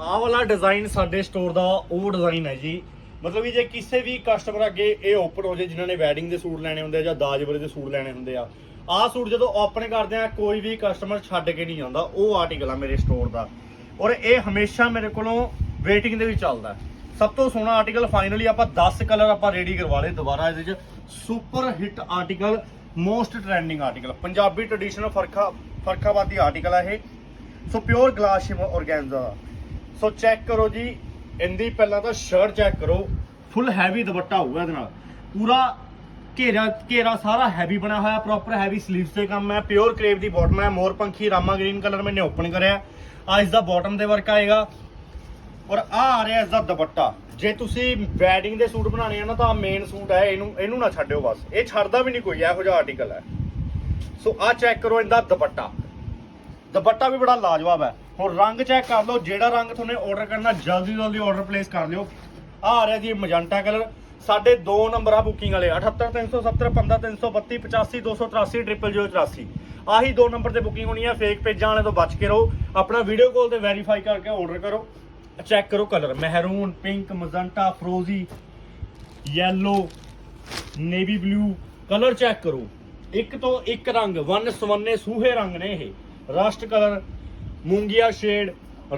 ਆਹ ਵਾਲਾ ਡਿਜ਼ਾਈਨ ਸਾਡੇ ਸਟੋਰ ਦਾ, ਉਹ ਡਿਜ਼ਾਈਨ ਹੈ ਜੀ। ਮਤਲਬ ਕਿ ਜੇ ਕਿਸੇ ਵੀ ਕਸਟਮਰ ਅੱਗੇ ਇਹ ਓਪਨ ਹੋ ਜੇ, ਜਿਨ੍ਹਾਂ ਨੇ ਵੈਡਿੰਗ ਦੇ ਸੂਟ ਲੈਣੇ ਹੁੰਦੇ ਆ ਜਾਂ ਦਾਜ ਵਰੇ ਦੇ ਸੂਟ ਲੈਣੇ ਹੁੰਦੇ ਆ, ਆਹ ਸੂਟ ਜਦੋਂ ਓਪਨ ਕਰਦੇ ਆ, ਕੋਈ ਵੀ ਕਸਟਮਰ ਛੱਡ ਕੇ ਨਹੀਂ ਆਉਂਦਾ। ਉਹ ਆਰਟੀਕਲ ਆ ਮੇਰੇ ਸਟੋਰ ਦਾ। ਔਰ ਇਹ ਹਮੇਸ਼ਾ ਮੇਰੇ ਕੋਲੋਂ ਵੇਟਿੰਗ ਦੇ ਵਿੱਚ ਚੱਲਦਾ ਸਭ ਤੋਂ ਸੋਹਣਾ ਆਰਟੀਕਲ ਫਾਈਨਲੀ ਆਪਾਂ 10 ਕਲਰ ਆਪਾਂ ਰੈਡੀ ਕਰਵਾ ਲਏ ਦੁਬਾਰਾ ਇਹਦੇ ਚ। Super hit article most trending article Punjabi traditional ਫਰਖਾ ਫਰਖਾਬਾਦੀ ਆਰਟੀਕਲ ਆ ਇਹ। So pure glass shimmer organza ਦਾ ਸੋ ਚੈੱਕ ਕਰੋ ਜੀ। ਇਹਦੀ ਪਹਿਲਾਂ ਤਾਂ ਸ਼ਰਟ ਚੈੱਕ ਕਰੋ। ਫੁੱਲ ਹੈਵੀ ਦੁਪੱਟਾ ਹੋਊਗਾ ਇਹਦੇ ਨਾਲ। ਪੂਰਾ ਘੇਰਾ ਘੇਰਾ ਸਾਰਾ ਹੈਵੀ ਬਣਾ ਹੋਇਆ ਪ੍ਰੋਪਰ ਹੈਵੀ ਸਲੀਵਸ ਤੇ ਕੰਮ ਹੈ। ਪਿਓਰ ਕਰੇਪ ਦੀ ਬਾਟਮ ਹੈ। ਮੋਰ ਪੰਖੀ, ਰਾਮਾ ਗ੍ਰੀਨ ਕਲਰ ਮੈਨੇ ਓਪਨ ਕਰਿਆ। ਆ ਇਸ ਦਾ ਬਾਟਮ ਦੇ ਵਰਕ ਆਏਗਾ। ਔਰ ਆ ਆ ਰਿਹਾ ਇਸ ਦਾ ਦੁਪੱਟਾ। ਜੇ ਤੁਸੀਂ ਵੈਡਿੰਗ ਦੇ ਸੂਟ ਬਣਾਉਣੇ ਆ ਨਾ, ਤਾਂ ਮੇਨ ਸੂਟ ਹੈ। ਇਹਨੂੰ ਇਹਨੂੰ ਨਾ ਛੱਡਿਓ ਬਸ। ਇਹ ਛੱਡਦਾ ਵੀ ਨਹੀਂ ਕੋਈ। ਇਹੋ ਜਿਹਾ ਆਰਟੀਕਲ ਹੈ। ਸੋ ਆ ਚੈੱਕ ਕਰੋ ਇਹਦਾ ਦੁਪੱਟਾ। ਦੁਪੱਟਾ ਵੀ ਬੜਾ ਲਾਜਵਾਬ ਹੈ। ਹੁਣ ਰੰਗ ਚੈੱਕ ਕਰ ਲਓ, ਜਿਹੜਾ ਰੰਗ ਤੁਹਾਨੂੰ ਆਰਡਰ ਕਰਨਾ, ਜਲਦੀ ਜਲਦੀ ਆਰਡਰ ਪਲੇਸ ਕਰ ਲਿਓ। ਆ ਆ ਰਿਹਾ ਜੀ ਮਜੰਟਾ ਕਲਰ ਸਾਡੇ ਦੋ ਨੰਬਰ ਆ ਬੁਕਿੰਗ ਵਾਲੇ 78370 15332 85 283 0084 ਆਹੀ ਦੋ ਨੰਬਰ ਤੇ ਬੁਕਿੰਗ ਹੋਣੀ ਹੈ ਫੇਕ ਪੇਜਾਂ ਵਾਲੇ ਤੋਂ ਬਚ ਕੇ ਰਹੋ। ਆਪਣਾ ਵੀਡੀਓ ਕਾਲ ਤੇ ਵੈਰੀਫਾਈ ਕਰਕੇ ਆਰਡਰ ਕਰੋ। ਚੈੱਕ ਕਰੋ ਕਲਰ ਮਹਿਰੂਨ pink magenta ਫਰੋਜ਼ੀ yellow navy blue colour check ਕਰੋ। ਇੱਕ ਤੋਂ ਇੱਕ ਰੰਗ ਵਨ ਸਵੰਨੇ ਸੂਹੇ ਰੰਗ ਨੇ ਇਹ। ਰਸਟ ਕਲਰ, ਮੂੰਗੀਆ ਸ਼ੇਡ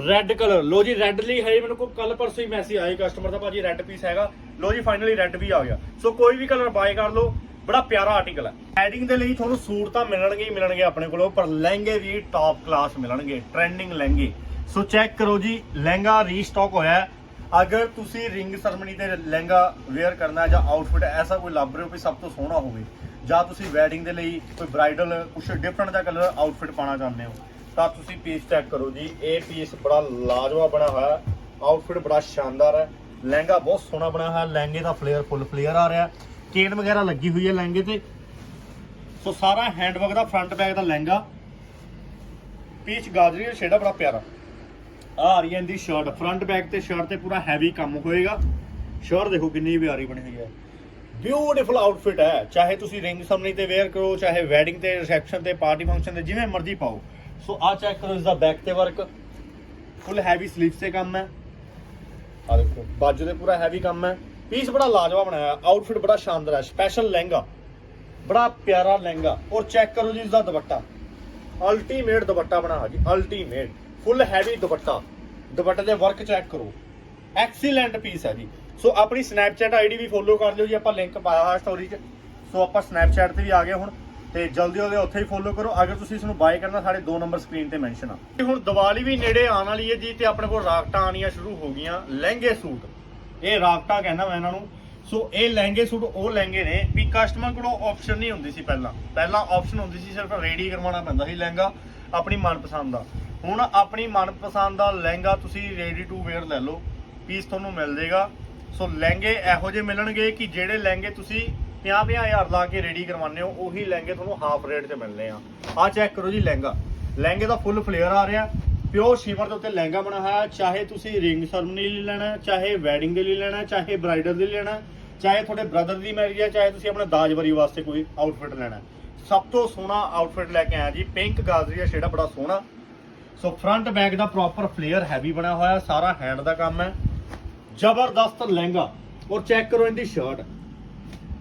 ਰੈੱਡ ਕਲਰ। ਲੋ ਜੀ ਰੈੱਡ ਲਈ ਹੈ ਮੈਨੂੰ ਕੋਈ ਕੱਲ ਪਰਸੋਂ ਹੀ ਮੈਸੇਜ ਆਏ ਕਸਟਮਰ ਦਾ, ਭਾਜੀ ਰੈੱਡ ਪੀਸ ਹੈਗਾ। ਲੋ ਜੀ ਫਾਈਨਲੀ ਰੈੱਡ ਵੀ ਆ ਗਿਆ। ਸੋ ਕੋਈ ਵੀ ਕਲਰ ਬਾਏ ਕਰ ਲਓ। ਬੜਾ ਪਿਆਰਾ ਆਰਟੀਕਲ ਹੈ। ਐਡਿੰਗ ਦੇ ਲਈ ਤੁਹਾਨੂੰ ਸੂਟ ਤਾਂ ਮਿਲਣਗੇ ਹੀ ਮਿਲਣਗੇ ਆਪਣੇ ਕੋਲੋਂ, ਪਰ ਲਹਿੰਗੇ ਵੀ ਟਾਪ ਕਲਾਸ ਮਿਲਣਗੇ ਟ੍ਰੈਂਡਿੰਗ ਲਹਿੰਗੇ। ਸੋ ਚੈੱਕ ਕਰੋ ਜੀ, ਲਹਿੰਗਾ ਰੀਸਟਾਕ ਹੋਇਆ ਅਗਰ ਤੁਸੀਂ ਰਿੰਗ ਸਰਮਨੀ ਤੇ ਲਹਿੰਗਾ ਵੇਅਰ ਕਰਨਾ ਜਾਂ ਆਊਟਫਿਟ ਐਸਾ ਕੋਈ ਲੱਭ ਰਹੇ ਹੋ ਵੀ ਸਭ ਤੋਂ ਸੋਹਣਾ ਹੋਵੇ। ਜਾਂ ਤੁਸੀਂ ਵੈਡਿੰਗ ਦੇ ਲਈ ਕੋਈ ਬ੍ਰਾਈਡਲ ਕੁਝ ਡਿਫਰੈਂਟ ਦਾ ਕਲਰ ਆਊਟਫਿਟ ਪਾਣਾ ਚਾਹੁੰਦੇ ਹੋ, ਤਾਂ ਤੁਸੀਂ ਪੀਸ ਚੈੱਕ ਕਰੋ ਜੀ। ਇਹ ਪੀਸ ਬੜਾ ਲਾਜਵਾਬ ਬਣਾ ਹੋਇਆ ਆਊਟਫਿਟ ਬੜਾ ਸ਼ਾਨਦਾਰ ਹੈ। ਲਹਿੰਗਾ ਬਹੁਤ ਸੋਹਣਾ ਬਣਿਆ ਹੋਇਆ ਲਹਿੰਗੇ ਦਾ ਫਲੇਅਰ ਫੁੱਲ ਫਲੇਅਰ ਆ ਰਿਹਾ ਕੇਨ ਵਗੈਰਾ ਲੱਗੀ ਹੋਈ ਹੈ ਲਹਿੰਗੇ ਤੇ। ਸੋ ਸਾਰਾ ਹੈਂਡਵਰਕ ਦਾ ਫਰੰਟ ਬੈਕ ਦਾ ਲਹਿੰਗਾ। ਪੀਚ ਗਾਜਰੀ ਦਾ ਸ਼ੇਡਾ ਬੜਾ ਪਿਆਰਾ। ਆ ਆ ਰਹੀ ਹੈ ਇਹਦੀ ਸ਼ਰਟ ਫਰੰਟ ਬੈਕ ਤੇ ਸ਼ਰਟ ਤੇ ਪੂਰਾ ਹੈਵੀ ਕੰਮ ਹੋਏਗਾ। ਸ਼ਰਟ ਦੇਖੋ ਕਿੰਨੀ ਪਿਆਰੀ ਬਣੀ ਹੋਈ ਹੈ। ਬਿਊਟੀਫੁਲ ਆਊਟਫਿਟ ਹੈ। ਚਾਹੇ ਤੁਸੀਂ ਰਿੰਗ ਸਮਨੀ ਤੇ ਵੇਅਰ ਕਰੋ, ਚਾਹੇ ਵੈਡਿੰਗ ਤੇ ਰਿਸੈਪਸ਼ਨ ਤੇ ਪਾਰਟੀ ਫੰਕਸ਼ਨ ਤੇ, ਜਿਵੇਂ ਮਰਜ਼ੀ ਪਾਓ। ਸੋ ਆ ਚੈੱਕ ਕਰੋ ਇਸ ਦਾ ਬੈਕ ਤੇ ਵਰਕ ਫੁੱਲ ਹੈਵੀ ਸਲੀਵਸ ਤੇ ਕੰਮ ਹੈ। ਆ ਦੇਖੋ, ਬਾਜੂ ਤੇ ਪੂਰਾ ਹੈਵੀ ਕੰਮ ਹੈ। ਪੀਸ ਬੜਾ ਲਾਜਵਾ ਬਣਾਇਆ ਆਊਟਫਿਟ ਬੜਾ ਸ਼ਾਨਦਾਰ ਹੈ। ਸਪੈਸ਼ਲ ਲਹਿੰਗਾ। ਬੜਾ ਪਿਆਰਾ ਲਹਿੰਗਾ। ਔਰ ਚੈੱਕ ਕਰੋ ਜੀ ਇਸ ਦਾ ਦੁਪੱਟਾ। ਅਲਟੀਮੇਟ ਦੁਪੱਟਾ ਬਣਾ ਜੀ ਅਲਟੀਮੇਟ ਫੁੱਲ ਹੈਵੀ ਦੁਪੱਟਾ। ਦੁਪੱਟੇ ਦੇ ਵਰਕ ਚੈੱਕ ਕਰੋ। ਐਕਸੀਲੈਂਟ ਪੀਸ ਹੈ ਜੀ। ਸੋ ਆਪਣੀ ਸਨੈਪਚੈਟ ਆਈਡੀ ਵੀ ਫੋਲੋ ਕਰ ਲਿਓ ਜੀ, ਆਪਾਂ ਲਿੰਕ ਪਾਇਆ ਹੋਇਆ ਸਟੋਰੀ 'ਚ। ਸੋ ਆਪਾਂ ਸਨੈਪਚੈਟ ਤੇ ਵੀ ਆ ਗਏ ਹੁਣ, ਤੇ ਜਲਦੀ ਉਹਦੇ ਉੱਥੇ ਹੀ ਫੋਲੋ ਕਰੋ। ਅਗਰ ਤੁਸੀਂ ਇਸ ਨੂੰ ਬਾਏ ਕਰਨਾ, ਸਾਡੇ ਦੋ ਨੰਬਰ ਸਕਰੀਨ ਤੇ ਮੈਂਸ਼ਨ ਆ। ਤੇ ਹੁਣ ਦੀਵਾਲੀ ਵੀ ਨੇੜੇ ਆਉਣ ਵਾਲੀ ਹੈ ਜੀ, ਤੇ ਆਪਣੇ ਕੋਲ ਰਾਕਟਾਂ ਆਣੀਆਂ ਸ਼ੁਰੂ ਹੋ ਗਈਆਂ। ਲਹਿੰਗੇ ਸੂਟ। ਇਹ ਰਾਕਟਾਂ ਕਹਿੰਦਾ ਮੈਂ ਇਹਨਾਂ ਨੂੰ। ਸੋ ਇਹ ਲਹਿੰਗੇ ਸੂਟ, ਉਹ ਲਹਿੰਗੇ ਨੇ। ਵੀ ਕਸਟਮਰ ਕੋਲੋਂ ਆਪਸ਼ਨ ਨਹੀਂ ਹੁੰਦੀ ਸੀ ਪਹਿਲਾਂ। ਪਹਿਲਾਂ ਆਪਸ਼ਨ ਹੁੰਦੀ ਸੀ ਸਿਰਫ ਰੈਡੀ ਕਰਵਾਉਣਾ ਪੈਂਦਾ ਸੀ ਲਹਿੰਗਾ, ਆਪਣੀ ਮਨਪਸੰਦ ਦਾ। ਹੁਣ ਆਪਣੀ ਮਨਪਸੰਦ ਦਾ ਲਹਿੰਗਾ ਤੁਸੀਂ ਰੈਡੀ ਟੂ ਵੇਅਰ ਲੈ ਲਓ। ਪੀਸ ਤੁਹਾਨੂੰ ਮਿਲ ਜਾਏਗਾ। ਸੋ ਲਹਿੰਗੇ ਇਹੋ ਜਿਹੇ ਮਿਲਣਗੇ ਕਿ ਜਿਹੜੇ ਲਹਿੰਗੇ ਤੁਸੀਂ 50 ਹਜ਼ਾਰ ਲਾ ਕੇ ਰੈਡੀ ਕਰਵਾਉਂਦੇ ਹੋ, ਉਹੀ ਲਹਿੰਗੇ ਤੁਹਾਨੂੰ ਹਾਫ ਰੇਟ 'ਚ ਮਿਲਨੇ ਆ। ਆ ਚੈੱਕ ਕਰੋ ਜੀ ਲਹਿੰਗਾ। ਲਹਿੰਗੇ ਦਾ ਫੁੱਲ ਫਲੇਅਰ ਆ ਰਿਹਾ। ਪਿਓਰ ਸ਼ਿਮਰ ਦੇ ਉੱਤੇ ਲਹਿੰਗਾ ਬਣਾ ਹੋਇਆ, ਚਾਹੇ ਤੁਸੀਂ ਰਿੰਗ ਸਰਮਨੀ ਲਈ ਲੈਣਾ ਚਾਹੇ ਵੈਡਿੰਗ ਦੇ ਲਈ ਲੈਣਾ ਚਾਹੇ ਬ੍ਰਾਈਡਲ ਦੇ ਲਈ ਲੈਣਾ ਚਾਹੇ ਤੁਹਾਡੇ ਬ੍ਰਦਰ ਦੀ ਮੈਰਿਜ ਹੈ ਚਾਹੇ ਤੁਸੀਂ ਆਪਣੇ ਦਾਜਵਰੀ ਵਾਸਤੇ ਕੋਈ ਆਊਟਫਿਟ ਲੈਣਾ ਸਭ ਤੋਂ ਸੋਹਣਾ ਆਊਟਫਿਟ ਲੈ ਕੇ ਆਇਆ ਜੀ ਪਿੰਕ ਗਾਜਰੀਆ ਸ਼ੇਡਾ ਬੜਾ ਸੋਹਣਾ। ਸੋ ਫਰੰਟ ਬੈਕ ਦਾ ਪ੍ਰੋਪਰ ਫਲੇਅਰ ਹੈਵੀ ਬਣਿਆ ਹੋਇਆ, ਸਾਰਾ ਹੈਂਡ ਦਾ ਕੰਮ ਹੈ। ਜ਼ਬਰਦਸਤ ਲਹਿੰਗਾ ਔਰ ਚੈੱਕ ਕਰੋ ਇਹਦੀ ਸ਼ਰਟ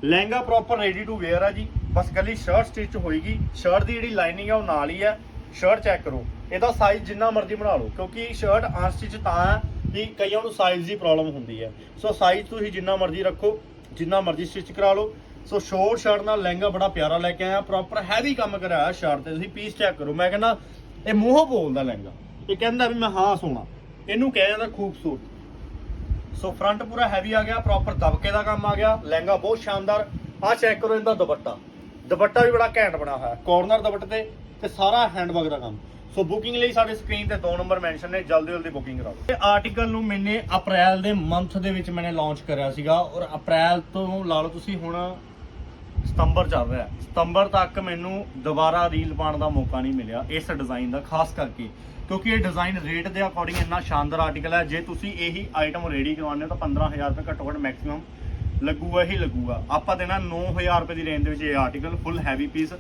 ਲਹਿੰਗਾ ਪ੍ਰੋਪਰ ਰੈਡੀ ਟੂ ਵੇਅਰ ਆ ਜੀ। ਬਸ ਗੱਲੀ ਸ਼ਰਟ ਸਟਿਚ ਹੋਏਗੀ। ਸ਼ਰਟ ਦੀ ਜਿਹੜੀ ਲਾਈਨਿੰਗ ਆ ਉਹ ਨਾਲ ਹੀ ਆ। ਸ਼ਰਟ ਚੈੱਕ ਕਰੋ। ਇਹਦਾ ਸਾਈਜ਼ ਜਿੰਨਾ ਮਰਜ਼ੀ ਬਣਾ ਲਓ, ਕਿਉਂਕਿ ਸ਼ਰਟ ਅਨਸਟਿਚ ਤਾਂ ਹੈ ਕਿ ਕਈਆਂ ਨੂੰ ਸਾਈਜ਼ ਦੀ ਪ੍ਰੋਬਲਮ ਹੁੰਦੀ ਹੈ ਸੋ ਸਾਈਜ਼ ਤੁਸੀਂ ਜਿੰਨਾ ਮਰਜ਼ੀ ਰੱਖੋ, ਜਿੰਨਾ ਮਰਜ਼ੀ ਸਟਿਚ ਕਰਾ ਲਓ। ਸੋ ਸ਼ੋਰਟ ਸ਼ਰਟ ਨਾਲ ਲਹਿੰਗਾ ਬੜਾ ਪਿਆਰਾ ਲੈ ਕੇ ਆਇਆ। ਪ੍ਰੋਪਰ ਹੈਵੀ ਕੰਮ ਕਰਾਇਆ ਸ਼ਰਟ ਤੇ। ਤੁਸੀਂ ਪੀਸ ਚੈੱਕ ਕਰੋ। ਮੈਂ ਕਹਿੰਦਾ, ਇਹ ਮੂੰਹੋਂ ਬੋਲਦਾ ਲਹਿੰਗਾ। ਇਹ ਕਹਿੰਦਾ ਵੀ ਮੈਂ ਹਾਂ ਸੋਣਾ ਇਹਨੂੰ ਕਹਿ ਜਾਂਦਾ ਖੂਬਸੂਰਤ। ਸੋ ਫਰੰਟ ਪੂਰਾ ਹੈਵੀ ਆ ਗਿਆ ਪ੍ਰੋਪਰ ਦਬਕੇ ਦਾ ਕੰਮ ਆ ਗਿਆ, ਲਹਿੰਗਾ ਬਹੁਤ ਸ਼ਾਨਦਾਰ। ਆ ਚੈੱਕ ਕਰੋ ਇਹਦਾ ਦੁਪੱਟਾ। ਦੁਪੱਟਾ ਵੀ ਬੜਾ ਘੈਂਟ ਬਣਾ ਹੋਇਆ ਕਾਰਨਰ ਦੁਪੱਟੇ ਤੇ ਤੇ ਸਾਰਾ ਹੈਂਡਵਰਕ ਦਾ ਕੰਮ। ਸੋ ਬੁਕਿੰਗ ਲਈ ਸਾਡੇ ਸਕਰੀਨ ਤੇ ਦੋ ਨੰਬਰ ਮੈਂਸ਼ਨ ਨੇ, ਜਲਦੀ ਜਲਦੀ ਬੁਕਿੰਗ ਕਰਾਓ। ਇਹ ਆਰਟੀਕਲ ਨੂੰ ਮੈਨੇ ਅਪ੍ਰੈਲ ਦੇ ਮੰਥ ਦੇ ਵਿੱਚ ਮੈਨੇ ਲਾਂਚ ਕਰਿਆ ਸੀਗਾ ਔਰ ਅਪ੍ਰੈਲ ਤੋਂ ਲਾ ਲਓ ਤੁਸੀਂ ਹੁਣ ਸਤੰਬਰ ਚੱਲ ਰਿਹਾ। ਸਤੰਬਰ ਤੱਕ ਮੈਨੂੰ ਦੁਬਾਰਾ ਰੀਲ ਪਾਉਣ ਦਾ ਮੌਕਾ ਨਹੀਂ ਮਿਲਿਆ, ਇਸ ਡਿਜ਼ਾਈਨ ਦਾ, ਖਾਸ ਕਰਕੇ। ਕਿਉਂਕਿ ਇਹ ਡਿਜ਼ਾਈਨ ਰੇਟ ਦੇ ਅਕੋਰਡਿੰਗ ਇੰਨਾ ਸ਼ਾਨਦਾਰ ਆਰਟੀਕਲ ਹੈ। ਜੇ ਤੁਸੀਂ ਇਹੀ ਆਈਟਮ ਰੈਡੀ ਕਰਵਾਉਂਦੇ ਹੋ ਤਾਂ 15000 ਰੁਪਏ ਘੱਟੋ ਘੱਟ ਮੈਕਸਿਮਮ ਲੱਗੂਗਾ ਹੀ ਲੱਗੂਗਾ। ਆਪਾਂ ਦੇਣਾ 9000 ਰੁਪਏ ਦੀ ਰੇਂਜ ਦੇ ਵਿੱਚ ਇਹ ਆਰਟੀਕਲ ਫੁੱਲ ਹੈਵੀ ਪੀਸ